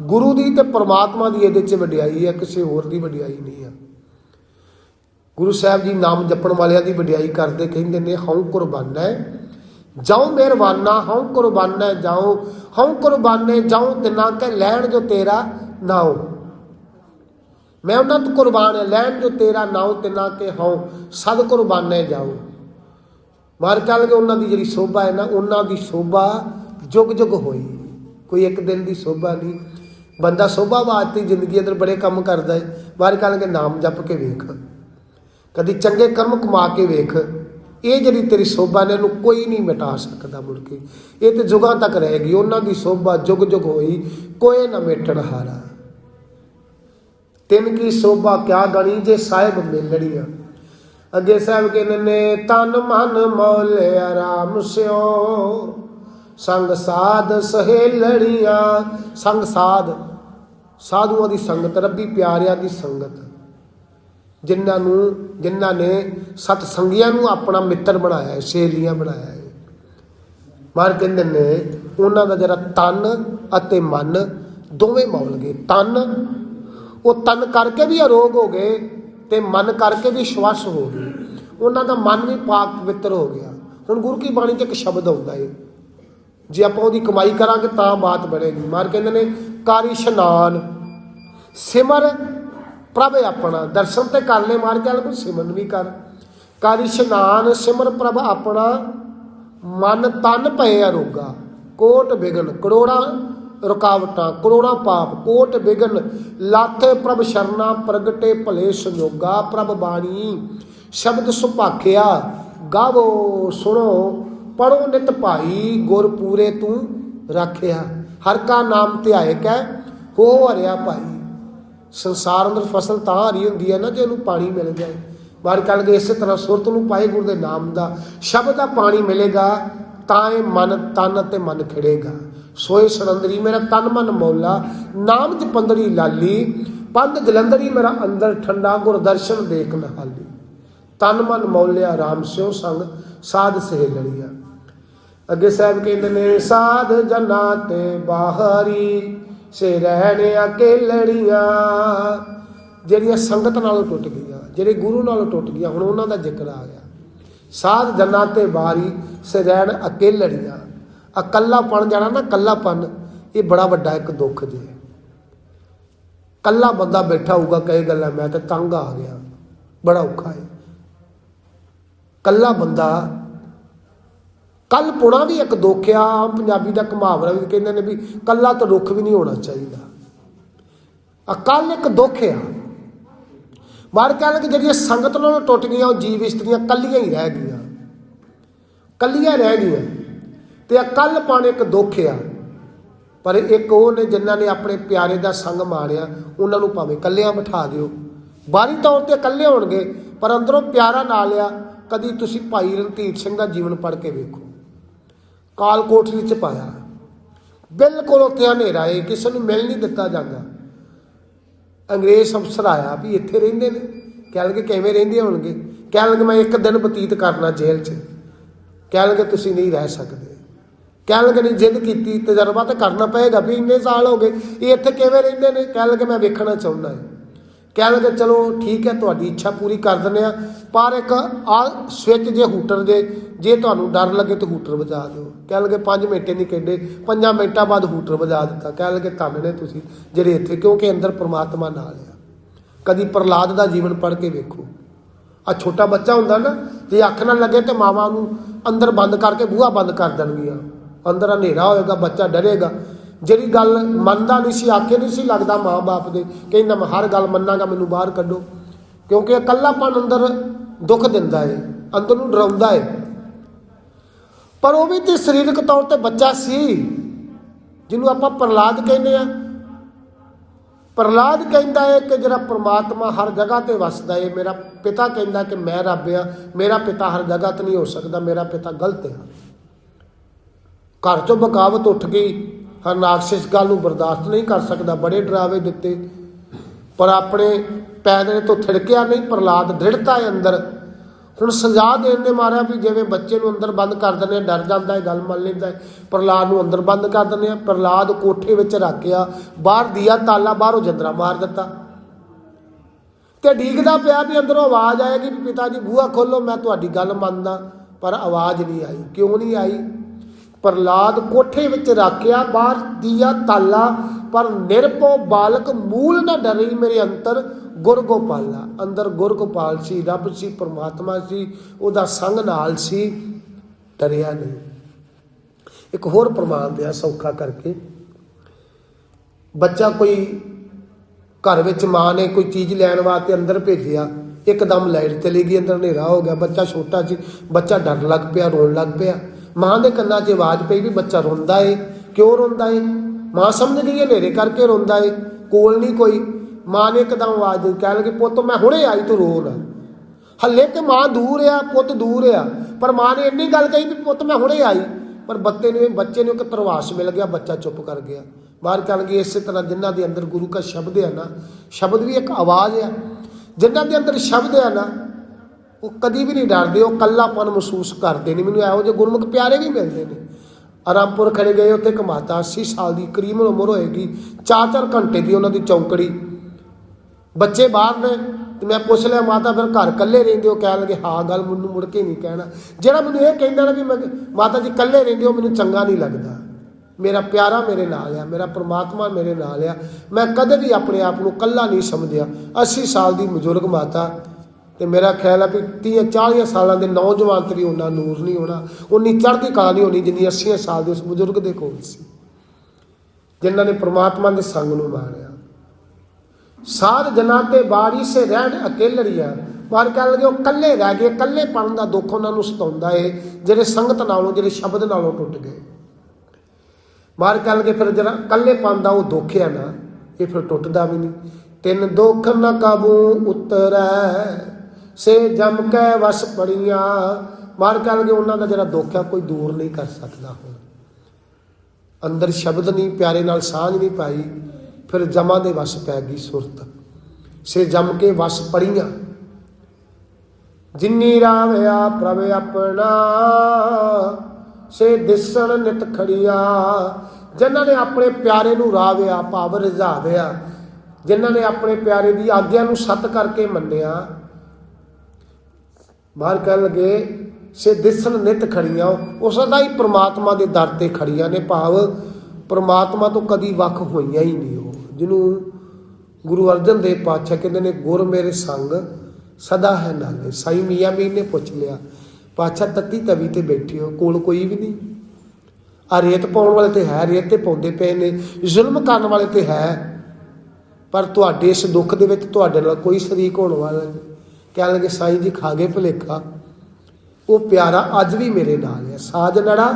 ਗੁਰੂ ਦੀ ਤੇ ਪ੍ਰਮਾਤਮਾ ਦੀ ਇਹਦੇ ਚ ਵਡਿਆਈ ਹੈ, ਕਿਸੇ ਹੋਰ ਦੀ ਵਡਿਆਈ ਨਹੀਂ ਹੈ। ਗੁਰੂ ਸਾਹਿਬ ਜੀ ਨਾਮ ਜਪਣ ਵਾਲਿਆਂ ਦੀ ਵਡਿਆਈ ਕਰਦੇ ਕਹਿੰਦੇ ਨੇ, ਹਉ ਕੁਰਬਾਨਾ ਹੈ। ਜਾਉ ਮਿਹਰਬਾਨਾ, ਹਉ ਕੁਰਬਾਨਾ ਜਾਉ, ਹਉ ਕੁਰਬਾਨੇ, ਜਾਉ ਤਿਨਾ ਕੇ, ਲੈਣ ਜੋ ਤੇਰਾ ਨਾਉ। ਮੈਂ ਉਹਨਾਂ ਤੋਂ ਕੁਰਬਾਨ ਹੈ, ਲੈਣ ਜੋ ਤੇਰਾ ਨਾਉ, ਤਿਨਾ ਕੇ ਹਉ, ਸਦ ਕੁਰਬਾਨੇ ਜਾਉ। ਮਾਰ ਚੱਲ ਕੇ ਉਹਨਾਂ ਦੀ ਜਿਹੜੀ ਸੋਭਾ ਹੈ ਨਾ, ਉਹਨਾਂ ਦੀ ਸੋਭਾ ਜੁਗ ਜੁਗ ਹੋਈ। ਕੋਈ ਇੱਕ ਦਿਨ ਦੀ ਸੋਭਾ ਨਹੀਂ। ਬੰਦਾ ਸੋਭਾ ਵਾਸਤੇ ਜ਼ਿੰਦਗੀ ਅੰਦਰ ਬੜੇ ਕੰਮ ਕਰਦਾ ਹੈ ਮਾਰ ਚੱਲ ਕੇ ਨਾਮ ਜਪ ਕੇ ਵੇਖ। ਕਦੀ ਚੰਗੇ ਕਰਮ ਕਮਾ ਕੇ ਵੇਖ। ਇਹ ਜਿਹੜੀ ਤੇਰੀ ਸੋਭਾ ਨੇ, ਇਹਨੂੰ ਕੋਈ ਨਹੀਂ ਮਿਟਾ ਸਕਦਾ ਮੁੜ ਕੇ। ਇਹ ਤੇ ਜੁਗਾਂ ਤੱਕ ਰਹੇਗੀ ਉਹਨਾਂ ਦੀ ਸੋਭਾ ਜੁਗ ਜੁਗ ਹੋਈ। ਕੋਈ ਨਾ ਮਿਟਣ ਹਾਰਾ। ਤਿੰਨ ਕੀ ਸੋਭਾ ਕਿਆ ਗਣੀ ਜੇ ਸਾਹਿਬ ਮਿਲਣੀਆਂ। ਅੱਗੇ ਸਾਹਿਬ ਕਹਿੰਦੇ ਨੇ, ਤਨ ਮਨ ਮੌਲ ਆਰਾਮ ਸਿਓ। ਸੰਗ ਸਾਧ ਸਹੇਲੜੀਆਂ। ਸੰਗ ਸਾਧ, ਸਾਧੂਆਂ ਦੀ ਸੰਗਤ, ਰੱਬੀ ਪਿਆਰਿਆਂ ਦੀ ਸੰਗਤ। ਜਿਨ੍ਹਾਂ ਨੂੰ, ਜਿਨ੍ਹਾਂ ਨੇ ਸਤ ਸੰਗੀਆਂ ਨੂੰ ਆਪਣਾ ਮਿੱਤਰ ਬਣਾਇਆ ਹੈ, ਸਹੇਲੀਆਂ ਬਣਾਇਆ ਹੈ। ਮਾਰ ਕਹਿੰਦੇ ਨੇ, ਉਹਨਾਂ ਦਾ ਜਿਹੜਾ ਤਨ ਅਤੇ ਮਨ ਦੋਵੇਂ ਮੌਲ ਗਏ। ਤਨ, ਉਹ ਤਨ ਕਰਕੇ ਵੀ ਅਰੋਗ ਹੋ ਗਏ ਤੇ ਮਨ ਕਰਕੇ ਵੀ ਸ਼ਵਸ ਹੋ ਗਏ। ਉਹਨਾਂ ਦਾ ਮਨ ਵੀ ਪਾਕ ਪਵਿੱਤਰ ਹੋ ਗਿਆ। ਹੁਣ ਗੁਰੂ ਕੀ ਬਾਣੀ 'ਚ ਇੱਕ ਸ਼ਬਦ ਆਉਂਦਾ ਏ ਜੇ ਆਪਾਂ ਉਹਦੀ ਕਮਾਈ ਕਰਾਂਗੇ ਤਾਂ ਬਾਤ ਬਣੇਗੀ। ਮਾਰ ਕਹਿੰਦੇ ਨੇ, ਕਾਰੀ ਇਸ਼ਨਾਨ ਸਿਮਰ, ਪ੍ਰਭ ਆਪਣਾ। ਦਰਸ਼ਨ ਤੇ ਕਰ ਲੈ ਮਾਰ ਚੱਲ, ਕੋਈ ਸਿਮਰਨ ਵੀ ਕਰ। ਕਰ ਇਸ਼ਨਾਨ ਸਿਮਰ, ਪ੍ਰਭ ਆਪਣਾ। ਮਨ ਤਨ ਪਏ ਅਰੋਗਾ ਕੋਟ ਬਿਗਨ ਕਰੋੜਾਂ ਰੁਕਾਵਟਾਂ, ਕਰੋੜਾਂ ਪਾਪ। ਕੋਟ ਬਿਗਨ ਲਾਥੇ ਪ੍ਰਭ ਸ਼ਰਨਾ, ਪ੍ਰਗਟੇ ਭਲੇ ਸੰਜੋਗਾ ਪ੍ਰਭ ਬਾਣੀ, ਸ਼ਬਦ ਸੁਭਾਖਿਆ। ਗਾਵੋ, ਸੁਣੋ। ਪੜੋ ਨਿਤ ਭਾਈ, ਗੁਰ ਪੂਰੇ ਤੂੰ ਰੱਖਿਆ। ਹਰ ਕਾ ਨਾਮ ਧਿਆਏ ਕੈ, ਹੋ ਹਰਿਆ ਭਾਈ। ਸੰਸਾਰ ਅੰਦਰ ਫਸਲ ਤਾਂ ਹਰੀ ਹੁੰਦੀ ਹੈ ਨਾ, ਜੇ ਉਹਨੂੰ ਪਾਣੀ ਮਿਲ ਜਾਏ। ਬਾਹਰ ਕੱਲ ਕੇ ਇਸੇ ਤਰ੍ਹਾਂ ਸੁਰਤ ਨੂੰ ਪਾਏ ਗੁਰ ਦੇ ਨਾਮ ਦਾ। ਸ਼ਬਦ ਦਾ ਪਾਣੀ ਮਿਲੇਗਾ, ਤਾਂ ਇਹ ਮਨ ਤਨ ਅਤੇ ਮਨ ਖਿੜੇਗਾ। ਸੋਏ ਸਰੰਦਰੀ ਮੇਰਾ ਤਨ ਮਨ ਮੌਲਾ। ਨਾਮ ਚ ਪੰਦੜੀ ਲਾਲੀ ਪੰਦ ਜਲੰਧਰੀ, ਮੇਰਾ ਅੰਦਰ ਠੰਡਾ ਗੁਰ ਦਰਸ਼ਨ ਦੇਖ ਨਹਾਲੀ। ਤਨ ਮਨ ਮੌਲਿਆ, ਰਾਮ ਸਿਓ ਸੰਗ ਸਾਧ ਸਹੇਲੜੀਆਂ ਅੱਗੇ ਸਾਹਿਬ ਕਹਿੰਦੇ ਨੇ, ਸਾਧ ਜਨਾ ਤੇ ਬਾਹਰੀ ਸੇ ਰਹਿਣ ਅਕੇਲੜੀਆਂ, ਜਿਹੜੀਆਂ ਸੰਗਤ ਨਾਲੋਂ ਟੁੱਟ ਗਈਆਂ, ਜਿਹੜੇ ਗੁਰੂ ਨਾਲੋਂ ਟੁੱਟ ਗਈਆਂ, ਹੁਣ ਉਹਨਾਂ ਦਾ ਜ਼ਿਕਰ ਆ ਗਿਆ। ਸਾਧ ਜਨਾ ਤੇ ਬਾਹਰੀ ਸੇ ਰਹਿਣ ਅਕੇਲੜੀਆਂ। ਇਕੱਲਾਪਣ ਜਾਣਾ ਨਾ ਇਕੱਲਾਪਨ ਇਹ ਬੜਾ ਵੱਡਾ ਇੱਕ ਦੁੱਖ ਜੇ। ਕੱਲਾ ਬੰਦਾ ਬੈਠਾ ਹੋਊਗਾ, ਕਹੇ ਗੱਲਾਂ, ਮੈਂ ਤਾਂ ਤੰਗ ਆ ਗਿਆ, ਬੜਾ ਔਖਾ ਹੈ ਕੱਲਾ ਬੰਦਾ ਕੱਲ ਪੁਣਾ ਵੀ ਇੱਕ ਦੁੱਖ ਆਮ ਪੰਜਾਬੀ ਦਾ ਕਮਾਵਰਾ ਵੀ ਕਹਿੰਦੇ ਨੇ ਵੀ ਕੱਲਾ ਤਾਂ ਰੁੱਖ ਵੀ ਨਹੀਂ ਹੋਣਾ ਚਾਹੀਦਾ। ਅਕਲ ਇੱਕ ਦੁੱਖ ਆ। ਬਾਹਰ ਕਹਿਣ ਲੱਗੇ ਜਿਹੜੀਆਂ ਸੰਗਤ ਨਾਲੋਂ ਟੁੱਟ ਗਈਆਂ, ਉਹ ਜੀਵ ਇਸਤਰੀਆਂ ਕੱਲੀਆਂ ਹੀ ਰਹਿ ਗਈਆਂ। ਕੱਲੀਆਂ ਰਹਿ ਗਈਆਂ। ਤੇ ਅਕਲ ਕੱਲ ਪਾਣ ਇੱਕ ਦੁੱਖ ਆ। ਪਰ ਇੱਕ ਉਹ ਨੇ ਜਿਨ੍ਹਾਂ ਨੇ ਆਪਣੇ ਪਿਆਰੇ ਦਾ ਸੰਗ ਮਾਰਿਆ ਉਹਨਾਂ ਨੂੰ ਭਾਵੇਂ ਕੱਲਿਆਂ ਬਿਠਾ ਦਿਓ। ਬਾਹਰੀ ਤੌਰ ਤੇ ਇਕੱਲੇ ਹੋਣਗੇ, ਪਰ ਅੰਦਰੋਂ ਪਿਆਰਾ ਨਾਲ ਆ। ਕਦੀ ਤੁਸੀਂ ਭਾਈ ਰਣਧੀਰ ਸਿੰਘ ਦਾ ਜੀਵਨ ਪੜ੍ਹ ਕੇ ਵੇਖੋ। ਕਾਲ ਕੋਠੜੀ ਚ ਪਾਇਆ। ਬਿਲਕੁਲ ਉੱਥੇ ਹਨੇਰਾ ਏ, ਕਿਸੇ ਨੂੰ ਮਿਲ ਨਹੀਂ ਦਿੱਤਾ ਜਾਂਦਾ। ਅੰਗਰੇਜ਼ ਅਫਸਰ ਆਇਆ ਵੀ ਇੱਥੇ ਰਹਿੰਦੇ ਨੇ। ਕਹਿ ਲਗੇ ਕਿਵੇਂ ਰਹਿੰਦੇ ਹੋਣਗੇ? ਕਹਿ ਲਗੇ ਮੈਂ ਇੱਕ ਦਿਨ ਬਤੀਤ ਕਰਨਾ ਜੇਲ੍ਹ 'ਚ। ਕਹਿ ਲਗੇ ਤੁਸੀਂ ਨਹੀਂ ਰਹਿ ਸਕਦੇ। ਕਹਿਣ ਲੱਗੇ ਨਹੀਂ, ਜਿੱਦ ਕੀਤੀ, ਤਜਰਬਾ ਤਾਂ ਕਰਨਾ ਪਏਗਾ ਵੀ ਇੰਨੇ ਸਾਲ ਹੋ ਗਏ, ਇਹ ਇੱਥੇ ਕਿਵੇਂ ਰਹਿੰਦੇ ਨੇ? ਕਹਿਣ ਲੱਗੇ ਮੈਂ ਵੇਖਣਾ ਚਾਹੁੰਦਾ ਹਾਂ ਕਹਿਣ ਲੱਗੇ, ਚਲੋ ਠੀਕ ਹੈ, ਤੁਹਾਡੀ ਇੱਛਾ ਪੂਰੀ ਕਰ ਦਿੰਦੇ ਆ ਪਰ ਇੱਕ ਆ ਸਵਿਚ ਜੇ ਹੂਟਰ ਦੇ, ਜੇ ਤੁਹਾਨੂੰ ਡਰ ਲੱਗੇ ਤਾਂ ਹੂਟਰ ਵਜਾ ਦਿਓ। ਕਹਿਣ ਲੱਗੇ 5 ਮਿੰਟੇ ਨਹੀਂ ਕਹਿੰਦੇ 5 ਮਿੰਟਾਂ ਬਾਅਦ ਹੂਟਰ ਵਜਾ ਦਿੱਤਾ। ਕਹਿਣ ਲੱਗੇ, ਧੰਨ ਨੇ ਤੁਸੀਂ ਜਿਹੜੇ ਇੱਥੇ, ਕਿਉਂਕਿ ਅੰਦਰ ਪ੍ਰਮਾਤਮਾ ਨਾਲ ਆ। ਕਦੀ ਪ੍ਰਲਾਦ ਦਾ ਜੀਵਨ ਪੜ੍ਹ ਕੇ ਵੇਖੋ। ਆ ਛੋਟਾ ਬੱਚਾ ਹੁੰਦਾ ਨਾ, ਜੇ ਅੱਖ ਨਾ ਲੱਗੇ ਤੇ ਮਾਵਾ ਨੂੰ ਅੰਦਰ ਬੰਦ ਕਰਕੇ ਬੂਹਾ ਬੰਦ ਕਰ ਦੇਣਗੀਆਂ। ਅੰਦਰ ਹਨੇਰਾ ਹੋਏਗਾ, ਬੱਚਾ ਡਰੇਗਾ। ਜਿਹੜੀ ਗੱਲ ਮੰਨਦਾ ਨਹੀਂ ਸੀ, ਆਖੇ ਨਹੀਂ ਸੀ ਲੱਗਦਾ ਮਾਂ-ਬਾਪ ਦੇ ਕਹਿੰਦਾ ਮੈਂ ਹਰ ਗੱਲ ਮੰਨਾਂਗਾ, ਮੈਨੂੰ ਬਾਹਰ ਕੱਢੋ। ਕਿਉਂਕਿ ਇਕੱਲਾਪਨ ਅੰਦਰ ਦੁੱਖ ਦਿੰਦਾ ਏ, ਅੰਦਰ ਨੂੰ ਡਰਾਉਂਦਾ ਏ। ਪਰ ਉਹ ਵੀ ਤੇ ਸਰੀਰਕ ਤੌਰ ਤੇ ਬੱਚਾ ਸੀ, ਜਿਹਨੂੰ ਆਪਾਂ ਪ੍ਰਲਾਦ ਕਹਿੰਦੇ ਆ। ਪ੍ਰਲਾਦ ਕਹਿੰਦਾ ਹੈ ਕਿ ਜਿਹੜਾ ਪ੍ਰਮਾਤਮਾ ਹਰ ਜਗ੍ਹਾ ਤੇ ਵਸਦਾ ਏ, ਮੇਰਾ ਪਿਤਾ ਕਹਿੰਦਾ ਕਿ ਮੈਂ ਰੱਬ ਆ, ਮੇਰਾ ਪਿਤਾ ਹਰ ਜਗ੍ਹਾ ਤੇ ਨਹੀਂ ਹੋ ਸਕਦਾ, ਮੇਰਾ ਪਿਤਾ ਗਲਤ ਹੈ ਘਰ ਚੋਂ ਬਕਾਵਤ ਉੱਠ ਗਈ ਹਰ ਨਾਕਸ਼ਿਸ਼ ਗੱਲ ਨੂੰ ਬਰਦਾਸ਼ਤ ਨਹੀਂ ਕਰ ਸਕਦਾ, ਬੜੇ ਡਰਾਵੇ ਦਿੱਤੇ। ਪਰ ਆਪਣੇ ਪੈਦਲੇ ਤੋਂ ਥਿੜਕਿਆ ਨਹੀਂ ਪ੍ਰਲਾਦ ਦ੍ਰਿੜਤਾ ਹੈ ਅੰਦਰ। ਹੁਣ ਸਜ਼ਾ ਦੇਣ ਦੇ ਮਾਰਿਆ ਵੀ ਜਿਵੇਂ ਬੱਚੇ ਨੂੰ ਅੰਦਰ ਬੰਦ ਕਰ ਦਿੰਦੇ ਆ ਡਰ ਜਾਂਦਾ ਹੈ, ਗੱਲ ਮੰਨ ਲੈਂਦਾ ਹੈ। ਪ੍ਰਲਾਦ ਨੂੰ ਅੰਦਰ ਬੰਦ ਕਰ ਦਿੰਦੇ ਆ ਪ੍ਰਲਾਦ ਕੋਠੇ ਵਿੱਚ ਰੱਖਿਆ ਬਾਹਰ ਦੀਆ ਤਾਲਾ ਬਾਹਰੋਂ ਜੰਦਰਾ ਮਾਰ ਦਿੱਤਾ। ਤੇ ਡੀਕਦਾ ਪਿਆ ਵੀ ਅੰਦਰੋਂ ਆਵਾਜ਼ ਆਏਗੀ ਵੀ ਪਿਤਾ ਜੀ, ਬੂਹਾ ਖੋਲੋ, ਮੈਂ ਤੁਹਾਡੀ ਗੱਲ ਮੰਨਦਾ, ਪਰ ਆਵਾਜ਼ ਨਹੀਂ ਆਈ। ਕਿਉਂ ਨਹੀਂ ਆਈ? ਪ੍ਰਲਾਦ ਕੋਠੇ ਵਿੱਚ ਰੱਖਿਆ, ਬਾਹਰ ਦੀਆ ਤਾਲਾ, ਪਰ ਨਿਰਭਉ ਬਾਲਕ ਮੂਲ ਨਾ ਡਰੇ ਮੇਰੇ ਅੰਤਰ ਗੁਰ ਗੋਪਾਲਾ ਅੰਦਰ ਗੁਰ ਗੋਪਾਲ ਸੀ, ਰੱਬ ਸੀ, ਪਰਮਾਤਮਾ ਸੀ, ਉਹਦਾ ਸੰਗ ਨਾਲ ਸੀ, ਡਰਿਆ ਨਹੀਂ। ਇੱਕ ਹੋਰ ਪ੍ਰਮਾਣ ਦਿਆ ਸੌਖਾ ਕਰਕੇ। ਬੱਚਾ ਕੋਈ ਘਰ ਵਿੱਚ ਮਾਂ ਨੇ ਕੋਈ ਚੀਜ਼ ਲੈਣ ਵਾਸਤੇ ਅੰਦਰ ਭੇਜਿਆ, ਇੱਕਦਮ ਲਾਈਟ ਚਲੀ ਗਈ, ਅੰਦਰ ਹਨੇਰਾ ਹੋ ਗਿਆ, ਬੱਚਾ ਛੋਟਾ ਸੀ, ਬੱਚਾ ਡਰ ਲੱਗ ਪਿਆ, ਰੋਣ ਲੱਗ ਪਿਆ। ਮਾਂ ਦੇ ਕੰਨਾਂ 'ਚ ਆਵਾਜ਼ ਪਈ ਵੀ ਬੱਚਾ ਰੋਂਦਾ ਏ, ਕਿਉਂ ਰੋਂਦਾ ਏ? ਮਾਂ ਸਮਝ ਗਈ ਹਨੇਰੇ ਕਰਕੇ ਰੋਂਦਾ ਏ, ਕੋਲ ਨਹੀਂ ਕੋਈ। ਮਾਂ ਨੇ ਇੱਕਦਮ ਆਵਾਜ਼ ਦਿੱਤੀ ਕਹਿਣ ਲੱਗੀ, ਪੁੱਤ, ਮੈਂ ਹੁਣੇ ਆਈ ਤੂੰ ਰੋ ਨਾ ਹੱਲੇ ਤੇ ਮਾਂ ਦੂਰ ਆ, ਪੁੱਤ ਦੂਰ ਆ, ਪਰ ਮਾਂ ਨੇ ਇੰਨੀ ਗੱਲ ਕਹੀ ਵੀ, ਪੁੱਤ, ਮੈਂ ਹੁਣੇ ਆਈ। ਪਰ ਬੱਤੇ ਨੂੰ ਬੱਚੇ ਨੂੰ ਇੱਕ ਤਰਵਾਸ ਮਿਲ ਗਿਆ, ਬੱਚਾ ਚੁੱਪ ਕਰ ਗਿਆ। ਬਾਹਰ ਕਹਿਣ ਲੱਗੇ, ਇਸੇ ਤਰ੍ਹਾਂ ਜਿਨ੍ਹਾਂ ਦੇ ਅੰਦਰ ਗੁਰੂ ਦਾ ਸ਼ਬਦ ਹੈ ਨਾ, ਸ਼ਬਦ ਵੀ ਇੱਕ ਆਵਾਜ਼ ਆ। ਜਿਨ੍ਹਾਂ ਦੇ ਅੰਦਰ ਸ਼ਬਦ ਹੈ ਨਾ ਉਹ ਕਦੀ ਵੀ ਨਹੀਂ ਡਰਦੇ, ਉਹ ਕੱਲਾਪਨ ਮਹਿਸੂਸ ਕਰਦੇ ਨੇ। ਮੈਨੂੰ ਇਹੋ ਜਿਹੇ ਗੁਰਮੁਖ ਪਿਆਰੇ ਵੀ ਮਿਲਦੇ ਨੇ। ਆਰਾਮਪੁਰ ਖੜੇ ਗਏ, ਉੱਥੇ ਇੱਕ ਮਾਤਾ 80 ਸਾਲ ਦੀ, ਕਰੀਬਨ ਉਮਰ ਹੋਏਗੀ 4-4 ਘੰਟੇ ਦੀ ਉਹਨਾਂ ਦੀ ਚੌਂਕੜੀ। ਬੱਚੇ ਬਾਹਰ ਨੇ ਤੇ ਮੈਂ ਪੁੱਛ ਲਿਆ, ਮਾਤਾ ਫਿਰ ਘਰ ਇਕੱਲੇ ਰਹਿੰਦੇ ਹੋ? ਕਹਿਣ ਲੱਗੇ, ਹਾਂ, ਗੱਲ ਮੈਨੂੰ ਮੁੜ ਕੇ ਨਹੀਂ ਕਹਿਣਾ। ਜਿਹੜਾ ਮੈਨੂੰ ਇਹ ਕਹਿੰਦਾ ਨਾ ਵੀ ਮੈਂ ਮਾਤਾ ਜੀ ਇਕੱਲੇ ਰਹਿੰਦੇ ਹੋ, ਮੈਨੂੰ ਚੰਗਾ ਨਹੀਂ ਲੱਗਦਾ। ਮੇਰਾ ਪਿਆਰਾ ਮੇਰੇ ਨਾਲ ਆ, ਮੇਰਾ ਪ੍ਰਮਾਤਮਾ ਮੇਰੇ ਨਾਲ ਆ। ਮੈਂ ਕਦੇ ਵੀ ਆਪਣੇ ਆਪ ਨੂੰ ਇਕੱਲਾ ਨਹੀਂ ਸਮਝਿਆ। 80 ਸਾਲ ਦੀ ਬਜ਼ੁਰਗ ਮਾਤਾ ਤੇ ਮੇਰਾ ਖਿਆਲ ਆ ਵੀ 30 40 ਸਾਲਾਂ ਦੇ ਨੌਜਵਾਨ ਤੇ ਵੀ ਉਹਨਾਂ ਨੂਰ ਨਹੀਂ ਹੋਣਾ। ਉਨੀ ਚੜ੍ਹਦੀ ਕਲਾ ਨਹੀਂ ਹੋਣੀ ਜਿੰਨੀ 80 ਸਾਲ ਦੇ ਉਸ ਬਜ਼ੁਰਗ ਦੇ ਕੋਲ ਸੀ। ਜਿਨ੍ਹਾਂ ਨੇ ਪ੍ਰਮਾਤਮਾ ਦੇ ਸੰਗ ਨੂੰ ਮਾਣਿਆ ਸਾਧ ਜਨਾਂ ਤੇ ਬਾੜੀ ਸੇ ਰਹਿਣ ਅਕੇਲੜੀਆਂ, ਪਰ ਕਹਿ ਲਗੇ ਉਹ ਇਕੱਲੇ ਰਹਿ ਗਏ ਇਕੱਲੇ ਪੜਨ ਦਾ ਦੁੱਖ ਉਹਨਾਂ ਨੂੰ ਸਤਾਉਂਦਾ ਏ, ਜਿਹੜੇ ਸੰਗਤ ਨਾਲੋਂ, ਜਿਹੜੇ ਸ਼ਬਦ ਨਾਲੋਂ ਟੁੱਟ ਗਏ। ਮਾਰ ਕਹਿ ਲਗੇ ਫਿਰ ਜਿਹੜਾ ਇਕੱਲੇ ਦਾ ਉਹ ਦੁੱਖ ਆ ਨਾ, ਇਹ ਫਿਰ ਟੁੱਟਦਾ ਵੀ ਨਹੀਂ। ਤਿੰਨ ਦੁੱਖ ਨਾ ਕਾਬੂ ਉਤਰੈ ਸੇ ਜਮ ਕੈ ਵਸ ਪੜੀਆਂ। ਮਾਰ ਕਹਿ ਲਗੇ, ਉਹਨਾਂ ਦਾ ਜਿਹੜਾ ਦੁੱਖ ਆ, ਕੋਈ ਦੂਰ ਨਹੀਂ ਕਰ ਸਕਦਾ ਹੁਣ। ਅੰਦਰ ਸ਼ਬਦ ਨਹੀਂ, ਪਿਆਰੇ ਨਾਲ ਸਾਂਝ ਨਹੀਂ ਪਾਈ, ਫਿਰ ਜਮਾ ਦੇ ਵਸ ਪੈ ਗਈ ਸੁਰਤ। ਸੇ ਜਮ ਕੇ ਵਸ ਪੜੀਆਂ। ਜਿਨੀ ਰਾਵਿਆ ਪ੍ਰਭ ਆਪਣਾ। ਸੇ ਦਿਸਣ ਨਿਤ ਖੜੀਆਂ। ਜਿਨ੍ਹਾਂ ਨੇ ਆਪਣੇ ਪਿਆਰੇ ਨੂੰ ਰਾਵਿਆ ਭਾਵ ਰਜ਼ਾਵਿਆ ਜਿਨ੍ਹਾਂ ਨੇ ਆਪਣੇ ਪਿਆਰੇ ਦੀ ਆਗਿਆ ਨੂੰ ਸਤ ਕਰਕੇ ਮੰਨਿਆ ਬਾਹਰ ਕਹਿਣ ਲੱਗੇ, ਸੇ ਦਿਸਣ ਨਿਤ ਖੜੀਆਂ ਉਹ ਸਦਾ ਹੀ ਪ੍ਰਮਾਤਮਾ ਦੇ ਦਰ ਤੇ ਖੜੀਆਂ ਨੇ ਭਾਵ, ਪ੍ਰਮਾਤਮਾ ਤੋਂ ਕਦੀ ਵੱਖ ਹੋਈਆਂ ਹੀ ਨਹੀਂ ਉਹ, ਜਿਹਨੂੰ ਗੁਰੂ ਅਰਜਨ ਦੇਵ ਪਾਤਸ਼ਾਹ ਕਹਿੰਦੇ ਨੇ, ਗੁਰ ਮੇਰੇ ਸੰਗ, ਸਦਾ ਹੈ ਨਾਲੇ। ਸਾਈ ਮੀਆਂ ਮੀਰ ਨੇ ਪੁੱਛ ਲਿਆ, ਪਾਤਸ਼ਾਹ, ਤੱਤੀ ਤਵੀ ਤੇ ਬੈਠੇ ਹੋ, ਕੋਲ ਕੋਈ ਵੀ ਨਹੀਂ? ਆ ਰੇਤ ਪਾਉਣ ਵਾਲੇ ਤੇ ਹੈ, ਰੇਤ ਤੇ ਪਾਉਂਦੇ ਪਏ ਨੇ, ਜ਼ੁਲਮ ਕਰਨ ਵਾਲੇ ਤੇ ਹੈ, ਪਰ ਤੁਹਾਡੇ ਇਸ ਦੁੱਖ ਦੇ ਵਿੱਚ ਤੁਹਾਡੇ ਨਾਲ ਕੋਈ ਸ਼ਰੀਕ ਹੋਣ ਵਾਲਾ ਨਹੀਂ। ਕਹਿਣ ਲੱਗੇ, ਸਾਈ ਜੀ ਖਾਗੇ ਗਏ ਭੁਲੇਖਾ। ਉਹ ਪਿਆਰਾ ਅੱਜ ਵੀ ਮੇਰੇ ਨਾਲ ਹੈ। ਸਾਜ ਨੜਾ,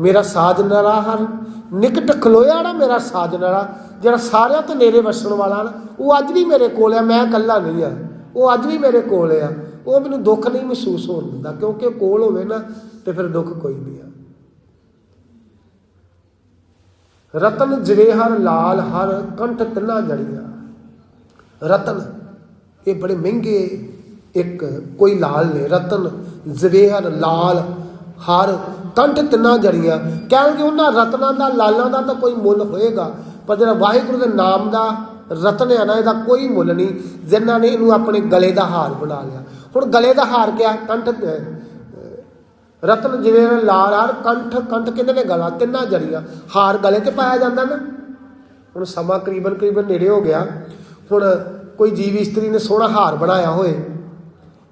ਮੇਰਾ ਸਾਜ ਨੜਾ ਹਰ ਨਿਕਟ ਖਲੋਇਆ ਨਾ ਮੇਰਾ ਸਾਜ ਨੜਾ। ਜਿਹੜਾ ਸਾਰਿਆਂ ਤੋਂ ਨੇੜੇ ਵਸਣ ਵਾਲਾ ਨਾ ਉਹ ਅੱਜ ਵੀ ਮੇਰੇ ਕੋਲ ਆ ਮੈਂ ਇਕੱਲਾ ਨਹੀਂ ਆ ਉਹ ਅੱਜ ਵੀ ਮੇਰੇ ਕੋਲ ਆ ਉਹ ਮੈਨੂੰ ਦੁੱਖ ਨਹੀਂ ਮਹਿਸੂਸ ਹੋਣ ਦਿੰਦਾ। ਕਿਉਂਕਿ ਉਹ ਕੋਲ ਹੋਵੇ ਨਾ, ਤੇ ਫਿਰ ਦੁੱਖ ਕੋਈ ਨਹੀਂ ਆ ਰਤਨ ਜਰੇ ਹਰ, ਲਾਲ ਹਰ, ਕੰਠ ਤਿੰਨਾ ਜੜੀਆਂ। ਰਤਨ ਇਹ ਬੜੇ ਮਹਿੰਗੇ ਇੱਕ ਕੋਈ ਲਾਲ ਨੇ, ਰਤਨ, ਜ਼ਵੇਹਰ, ਲਾਲ, ਹਰ ਕੰਠ ਤਿੰਨਾਂ ਜੜੀਆਂ। ਕਹਿਣਗੇ ਉਹਨਾਂ ਰਤਨਾਂ ਦਾ, ਲਾਲਾਂ ਦਾ ਤਾਂ ਕੋਈ ਮੁੱਲ ਹੋਏਗਾ, ਪਰ ਜਿਹੜਾ ਵਾਹਿਗੁਰੂ ਦੇ ਨਾਮ ਦਾ ਰਤਨ ਹੈ ਨਾ, ਇਹਦਾ ਕੋਈ ਮੁੱਲ ਨਹੀਂ, ਜਿਨ੍ਹਾਂ ਨੇ ਇਹਨੂੰ ਆਪਣੇ ਗਲੇ ਦਾ ਹਾਰ ਬਣਾ ਲਿਆ। ਹੁਣ ਗਲੇ ਦਾ ਹਾਰ ਕਿਆ? ਕੰਠ ਰਤਨ ਜਿਵੇਂ ਲਾਲ, ਹਾਰ, ਕੰਠ ਕੰਠ ਕਿੰਨੇ ਨੇ ਗਲਾ? ਤਿੰਨਾਂ ਜੜੀਆਂ। ਹਾਰ ਗਲੇ ਤੇ ਪਾਇਆ ਜਾਂਦਾ ਨਾ। ਹੁਣ ਸਮਾਂ ਕਰੀਬਨ ਕਰੀਬਨ ਨੇੜੇ ਹੋ ਗਿਆ। ਹੁਣ ਕੋਈ ਜੀਵ ਇਸਤਰੀ ਨੇ ਸੋਹਣਾ ਹਾਰ ਬਣਾਇਆ ਹੋਏ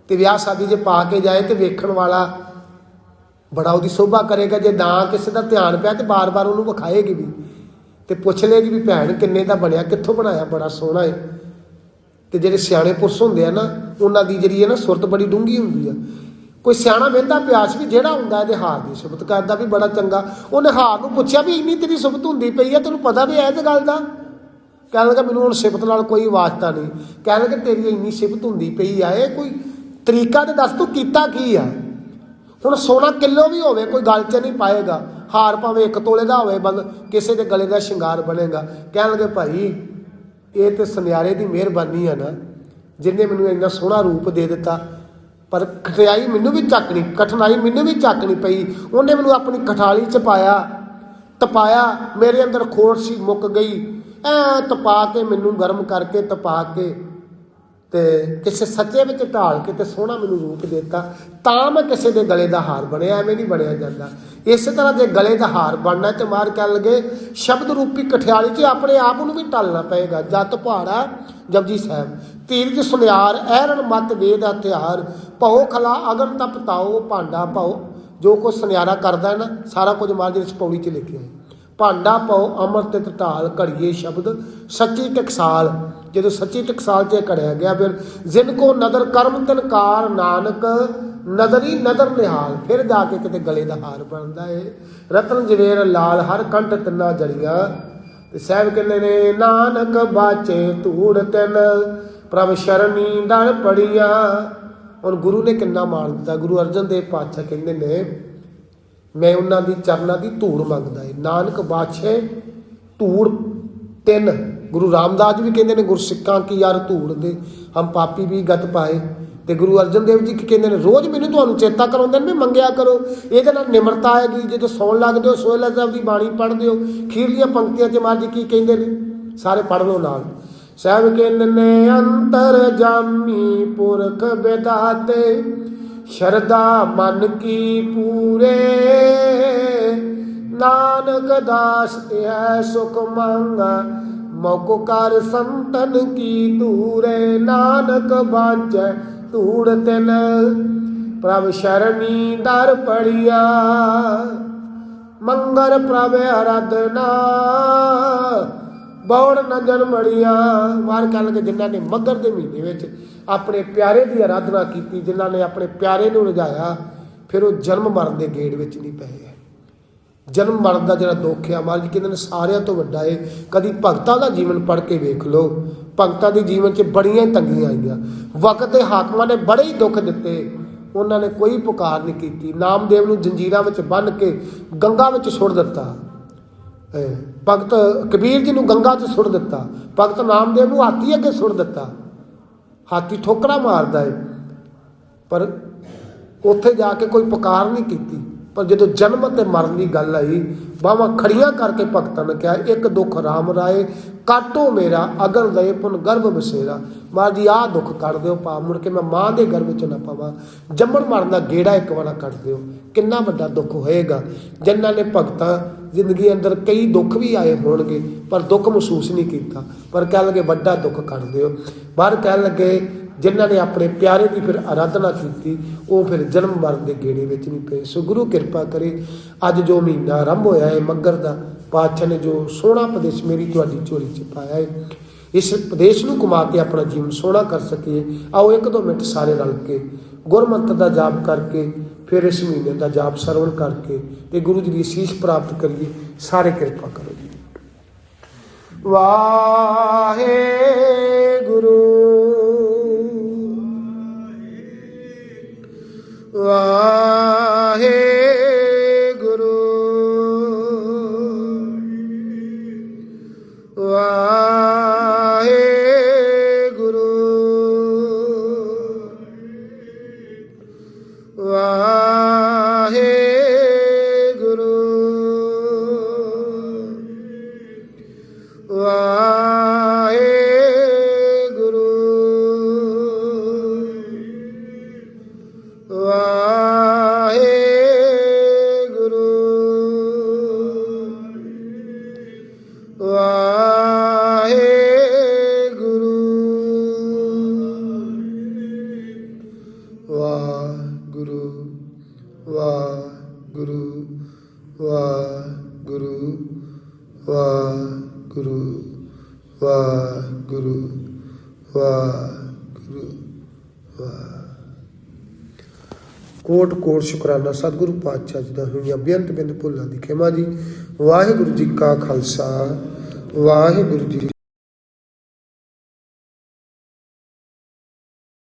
ਤੇ ਵਿਆਹ ਸ਼ਾਦੀ 'ਚ ਪਾ ਕੇ ਜਾਏ ਤੇ ਵੇਖਣ ਵਾਲਾ ਬੜਾ ਉਹਦੀ ਸ਼ੋਭਾ ਕਰੇਗਾ। ਜੇ ਨਾ ਕਿਸੇ ਦਾ ਧਿਆਨ ਪਿਆ ਤੇ ਬਾਰ-ਬਾਰ ਉਹਨੂੰ ਵਿਖਾਏਗੀ ਵੀ ਤੇ ਪੁੱਛ ਲੇਗੀ ਵੀ ਭੈਣ ਕਿੰਨੇ ਦਾ ਬਣਿਆ, ਕਿੱਥੋਂ ਬਣਾਇਆ, ਬੜਾ ਸੋਹਣਾ ਹੈ ਤੇ ਜਿਹੜੇ ਸਿਆਣੇ ਪੁਰਸ਼ ਹੁੰਦੇ ਆ ਨਾ, ਉਹਨਾਂ ਦੀ ਜਿਹੜੀ ਹੈ ਨਾ ਸੁਰਤ ਬੜੀ ਡੂੰਗੀ ਹੁੰਦੀ ਆ। ਕੋਈ ਸਿਆਣਾ ਵਹਿੰਦਾ ਪਿਆਸ ਵੀ ਜਿਹੜਾ ਹੁੰਦਾ ਇਹਦੇ ਹਾਰ ਦੀ ਸਿਫਤ ਕਰਦਾ ਵੀ ਬੜਾ ਚੰਗਾ। ਉਹਨੇ ਹਾਰ ਨੂੰ ਪੁੱਛਿਆ ਵੀ ਇੰਨੀ ਤੇਰੀ ਸਿਫਤ ਹੁੰਦੀ ਪਈ ਆ, ਤੈਨੂੰ ਪਤਾ ਵੀ ਐ ਇਸ ਗੱਲ ਦਾ? ਕਹਿਣ ਲੱਗਾ ਮੈਨੂੰ ਹੁਣ ਸਿਫਤ ਨਾਲ ਕੋਈ ਵਾਸਤਾ ਨਹੀਂ। ਕਹਿਣ ਲੱਗਾ ਤੇਰੀ ਇੰਨੀ ਸਿਫਤ ਹੁੰਦੀ ਪਈ ਆ, ਇਹ ਕੋਈ ਤਰੀਕਾ ਤੇ ਦੱਸ ਤੂੰ ਕੀਤਾ ਕੀ ਆ? ਹੁਣ ਸੋਨਾ ਕਿਲੋ ਵੀ ਹੋਵੇ, ਕੋਈ ਗੱਲ 'ਚ ਨਹੀਂ ਪਾਏਗਾ। ਹਾਰ ਭਾਵੇਂ ਇੱਕ ਤੋਲੇ ਦਾ ਹੋਵੇ, ਬੰਦ ਕਿਸੇ ਦੇ ਗਲੇ ਦਾ ਸ਼ਿੰਗਾਰ ਬਣੇਗਾ। ਕਹਿਣ ਲੱਗੇ ਭਾਈ, ਇਹ ਤੇ ਸੁਨਿਆਰੇ ਦੀ ਮਿਹਰਬਾਨੀ ਆ ਨਾ, ਜਿਨੇ ਮੈਨੂੰ ਇੰਨਾ ਸੋਹਣਾ ਰੂਪ ਦੇ ਦਿੱਤਾ। ਪਰ ਖਟਿਆਈ ਮੈਨੂੰ ਵੀ ਚੱਕਣੀ, ਕਠਿਨਾਈ ਮੈਨੂੰ ਵੀ ਚੱਕਣੀ ਪਈ। ਉਹਨੇ ਮੈਨੂੰ ਆਪਣੀ ਕਠਾਲੀ ਚ ਪਾਇਆ, ਤਪਾਇਆ, ਮੇਰੇ ਅੰਦਰ ਖੋੜ ਸੀ ਮੁੱਕ ਗਈ। ਐ ਤਪਾ ਕੇ ਮੈਨੂੰ ਗਰਮ ਕਰਕੇ ਤਪਾ ਕੇ ਤੇ ਕਿਸੇ ਸੱਚੇ ਵਿੱਚ ਢਾਲ ਕੇ ਤੇ ਸੋਹਣਾ ਮੈਨੂੰ ਰੂਪ ਦਿੱਤਾ, ਤਾਂ ਮੈਂ ਕਿਸੇ ਦੇ ਗਲੇ ਦਾ ਹਾਰ ਬਣਿਆ, ਐਵੇਂ ਨਹੀਂ ਬਣਿਆ ਜਾਂਦਾ। ਇਸੇ ਤਰ੍ਹਾਂ ਜੇ ਗਲੇ ਦਾ ਹਾਰ ਬਣਨਾ ਤੇ ਮਾਰ ਕਰ ਲਗੇ ਸ਼ਬਦ ਰੂਪੀ ਕਠਿਆਲੀ 'ਚ ਆਪਣੇ ਆਪ ਨੂੰ ਵੀ ਢਾਲਣਾ ਪਏਗਾ। ਜਤ ਪਹਾੜਾ ਜਪਜੀ ਸਾਹਿਬ, ਤੀਰਜ ਸੁਨਿਆਰ ਐਰਨ ਮਤ ਵੇਦ ਹਥਿਆਰ, ਭਉ ਖਲਾ ਅਗਨ ਤਪਤਾਓ ਭਾਂਡਾ ਭਉ, ਜੋ ਕੁਛ ਸੁਨਿਆਰਾ ਕਰਦਾ ਨਾ, ਸਾਰਾ ਕੁਝ ਮਾਰ ਇਸ ਪੌੜੀ 'ਚ ਲਿਖਿਆ ਹੈ। ਭਾਂਡਾ ਪਉ ਅਮਰ ਤੇ ਢਾਲ ਘੜੀਏ ਸ਼ਬਦ। ਸੱਚੀ ਟਕਸਾਲ, ਜਦੋਂ ਸੱਚੀ ਟਕਸਾਲ ਤੇ ਘੜਿਆ ਗਿਆ, ਫਿਰ ਜਿਨ ਕੋ ਨਦਰ ਕਰਮ ਤਨਕਾਰ ਨਾਨਕ, ਨਦਰੀ ਨਦਰ ਨਿਹਾਲ, ਫਿਰ ਜਾ ਕੇ ਕਿਤੇ ਗਲੇ ਦਾ ਹਾਰ ਬਣਦਾ ਏ। ਰਤਨ ਜਵੇਰ ਲਾਲ, ਹਰ ਕੰਠ ਤਿੰਨਾ ਜੜੀਆਂ। ਤੇ ਸਾਹਿਬ ਕਹਿੰਦੇ ਨੇ, ਨਾਨਕ ਬਾਚੇ ਧੂੜ ਤਿਨ, ਪ੍ਰਭ ਸ਼ਰਨੀ ਦਲ ਪੜੀਆਂ। ਹੁਣ ਗੁਰੂ ਨੇ ਕਿੰਨਾ ਮਾਣ ਦਿੱਤਾ? ਗੁਰੂ ਅਰਜਨ ਦੇਵ ਪਾਤਸ਼ਾਹ ਕਹਿੰਦੇ ਨੇ ਮੈਂ ਉਹਨਾਂ ਦੀ ਚਰਨਾਂ ਦੀ ਧੂੜ ਮੰਗਦਾ ਏ। ਨਾਨਕ ਬਾਦਸ਼ਾਹ ਧੂੜ ਤਿੰਨ। ਗੁਰੂ ਰਾਮਦਾਸ ਵੀ ਕਹਿੰਦੇ ਨੇ, ਗੁਰਸਿੱਖਾਂ ਕੀ ਯਾਰ ਧੂੜ ਦੇ? ਹਮ ਪਾਪੀ ਵੀ ਗਤ ਪਾਏ। ਤੇ ਗੁਰੂ ਅਰਜਨ ਦੇਵ ਜੀ ਕੀ ਕਹਿੰਦੇ ਨੇ, ਰੋਜ਼ ਮੈਨੂੰ ਤੁਹਾਨੂੰ ਚੇਤਾ ਕਰਾਉਂਦੇ ਨੇ ਵੀ ਮੰਗਿਆ ਕਰੋ। ਇਹਦੇ ਨਾਲ ਨਿਮਰਤਾ ਆਏਗੀ ਜਦੋਂ ਸੌਣ ਲੱਗਦੇ ਹੋ ਸੋਹਲਾ ਸਾਹਿਬ ਦੀ ਬਾਣੀ ਪੜ੍ਹਦੇ ਹੋ ਖੀਰਲੀਆਂ ਪੰਕਤੀਆਂ 'ਚ ਮਹਾਰਾਜ ਕੀ ਕਹਿੰਦੇ ਨੇ? ਸਾਰੇ ਪੜ੍ਹ ਲਓ ਨਾਲ। ਸਾਹਿਬ ਕਹਿੰਦੇ ਨੇ ਅੰਤਰ ਜਾਮੀ ਪੁਰਖ ਬਿਦਾਤੇ ਸ਼ਰਦਾ ਮਨ ਕੀ ਪੂਰੇ। ਨਾਨਕ ਦਾਸ ਇਹ ਸੁਖ ਮੰਗਾ। ਮੋਕੋ ਕਰ ਸੰਤਨ ਕੀ ਧੂਰੇ। ਨਾਨਕ ਬਾਂਝੈ ਧੂੜ ਤਿਨ। ਪ੍ਰਭ ਸ਼ਰਨੀ ਦਰ ਪੜਿਆ। ਮੰਗਰ ਪ੍ਰਭ ਅਰਾਧਨਾ। ਬੌੜ ਨ ਜਨਮੜੀਆਂ ਮਾਰ ਕਹਿ ਲਗੇ ਜਿਨ੍ਹਾਂ ਨੇ ਮਗਰ ਦੇ ਮਹੀਨੇ ਵਿੱਚ ਆਪਣੇ ਪਿਆਰੇ ਦੀ ਆਰਾਧਨਾ ਕੀਤੀ, ਜਿਨ੍ਹਾਂ ਨੇ ਆਪਣੇ ਪਿਆਰੇ ਨੂੰ ਰਜਾਇਆ, ਫਿਰ ਉਹ ਜਨਮ ਮਰਨ ਦੇ ਗੇੜ ਵਿੱਚ ਨਹੀਂ ਪਏ ਜਨਮ ਮਰਨ ਦਾ ਜਿਹੜਾ ਦੁੱਖ ਆ ਮਹਾਰਾਜ ਕਹਿੰਦੇ ਨੇ ਸਾਰਿਆਂ ਤੋਂ ਵੱਡਾ ਏ ਕਦੀ ਭਗਤਾਂ ਦਾ ਜੀਵਨ ਪੜ੍ਹ ਕੇ ਵੇਖ ਲਓ। ਭਗਤਾਂ ਦੇ ਜੀਵਨ 'ਚ ਬੜੀਆਂ ਤੰਗੀਆਂ ਆਈਆਂ। ਵਕਤ ਦੇ ਹਾਕਮਾਂ ਨੇ ਬੜੇ ਹੀ ਦੁੱਖ ਦਿੱਤੇ। ਉਹਨਾਂ ਨੇ ਕੋਈ ਪੁਕਾਰ ਨਹੀਂ ਕੀਤੀ। ਨਾਮਦੇਵ ਨੂੰ ਜੰਜੀਰਾਂ ਵਿੱਚ ਬੰਨ੍ਹ ਕੇ ਗੰਗਾ ਵਿੱਚ ਸੁੱਟ ਦਿੱਤਾ। ਭਗਤ ਕਬੀਰ ਜੀ ਨੂੰ ਗੰਗਾ 'ਚ ਸੁੱਟ ਦਿੱਤਾ। ਭਗਤ ਨਾਮਦੇਵ ਨੂੰ ਹਾਥੀ ਅੱਗੇ ਸੁੱਟ ਦਿੱਤਾ। ਹਾਕੀ ਠੋਕਰਾ ਮਾਰਦਾ ਏ। ਪਰ ਉੱਥੇ ਜਾ ਕੇ ਕੋਈ ਪੁਕਾਰ ਨਹੀਂ ਕੀਤੀ। ਪਰ ਜਦੋਂ ਜਨਮ ਤੇ ਮਰਨ ਦੀ ਗੱਲ ਆਈ, ਬਾਹਾਂ ਖੜੀਆਂ ਕਰਕੇ ਭਗਤਾਂ ਨੇ ਕਿਹਾ, ਇੱਕ ਦੁੱਖ ਰਾਮ ਰਾਏ, ਕਾਟੋ ਮੇਰਾ ਅਗਰ ਦਏ ਪੁਨ ਗਰਭ ਬਸੇਰਾ। ਮਹਾਰਾਜ ਜੀ, ਆਹ ਦੁੱਖ ਕੱਢ ਦਿਓ ਪਾ ਮੁੜ ਕੇ ਮੈਂ ਮਾਂ ਦੇ ਗਰਭ 'ਚ ਨਾ ਪਾਵਾਂ। ਜੰਮਣ ਮਰਨ ਦਾ ਗੇੜਾ ਇੱਕ ਵਾਰਾ ਕੱਢ ਦਿਓ। ਕਿੰਨਾ ਵੱਡਾ ਦੁੱਖ ਹੋਏਗਾ। ਜਿਨ੍ਹਾਂ ਨੇ ਭਗਤਾਂ ਜ਼ਿੰਦਗੀ ਅੰਦਰ ਕਈ ਦੁੱਖ ਵੀ ਆਏ ਹੋਣਗੇ, ਪਰ ਦੁੱਖ ਮਹਿਸੂਸ ਨਹੀਂ ਕੀਤਾ। ਪਰ ਕਹਿ ਲਗੇ ਵੱਡਾ ਦੁੱਖ ਕੱਢ ਦਿਓ। ਬਾਹਰ ਕਹਿ ਲੱਗੇ ਜਿਨ੍ਹਾਂ ਨੇ ਆਪਣੇ ਪਿਆਰੇ ਦੀ ਫਿਰ ਆਰਾਧਨਾ ਕੀਤੀ, ਉਹ ਫਿਰ ਜਨਮ ਮਰਨ ਦੇ ਗੇੜੇ ਵਿੱਚ ਨਹੀਂ ਪਏ। ਸੋ ਗੁਰੂ ਕਿਰਪਾ ਕਰੇ, ਅੱਜ ਜੋ ਮਹੀਨਾ ਆਰੰਭ ਹੋਇਆ ਹੈ ਮੱਗਰ ਦਾ, ਪਾਤਸ਼ਾਹ ਨੇ ਜੋ ਸੋਹਣਾ ਉਪਦੇਸ਼ ਮੇਰੀ ਤੁਹਾਡੀ ਝੋਲੀ 'ਚ ਪਾਇਆ ਹੈ, ਇਸ ਉਪਦੇਸ਼ ਨੂੰ ਕਮਾ ਕੇ ਆਪਣਾ ਜੀਵਨ ਸੋਹਣਾ ਕਰ ਸਕੀਏ। ਆਓ ਇੱਕ ਦੋ ਮਿੰਟ ਸਾਰੇ ਰਲ ਕੇ ਗੁਰਮੰਤਰ ਦਾ ਜਾਪ ਕਰਕੇ ਫਿਰ ਇਸ ਮਹੀਨੇ ਦਾ ਜਾਪ ਸਰਵਣ ਕਰਕੇ ਤੇ ਗੁਰੂ ਜੀ ਦੀ ਸ਼ੀਸ਼ ਪ੍ਰਾਪਤ ਕਰੀਏ, ਸਾਰੇ ਕਿਰਪਾ ਕਰੋ ਜੀ। ਵਾਹਿਗੁਰੂ। ਵਾਹਿਗੁਰੂ। ਸ਼ੁਕਰਾਨਾ ਸਤਿਗੁਰੂ ਪਾਤਸ਼ਾਹ ਜੀ ਦਾ ਹੋਈਆਂ ਬੇਅੰਤ ਬਿੰਦ ਭੁੱਲਾਂ ਦੀ ਖਿਮਾ ਜੀ। ਵਾਹਿਗੁਰੂ ਜੀ ਕਾ ਖਾਲਸਾ, ਵਾਹਿਗੁਰੂ ਜੀ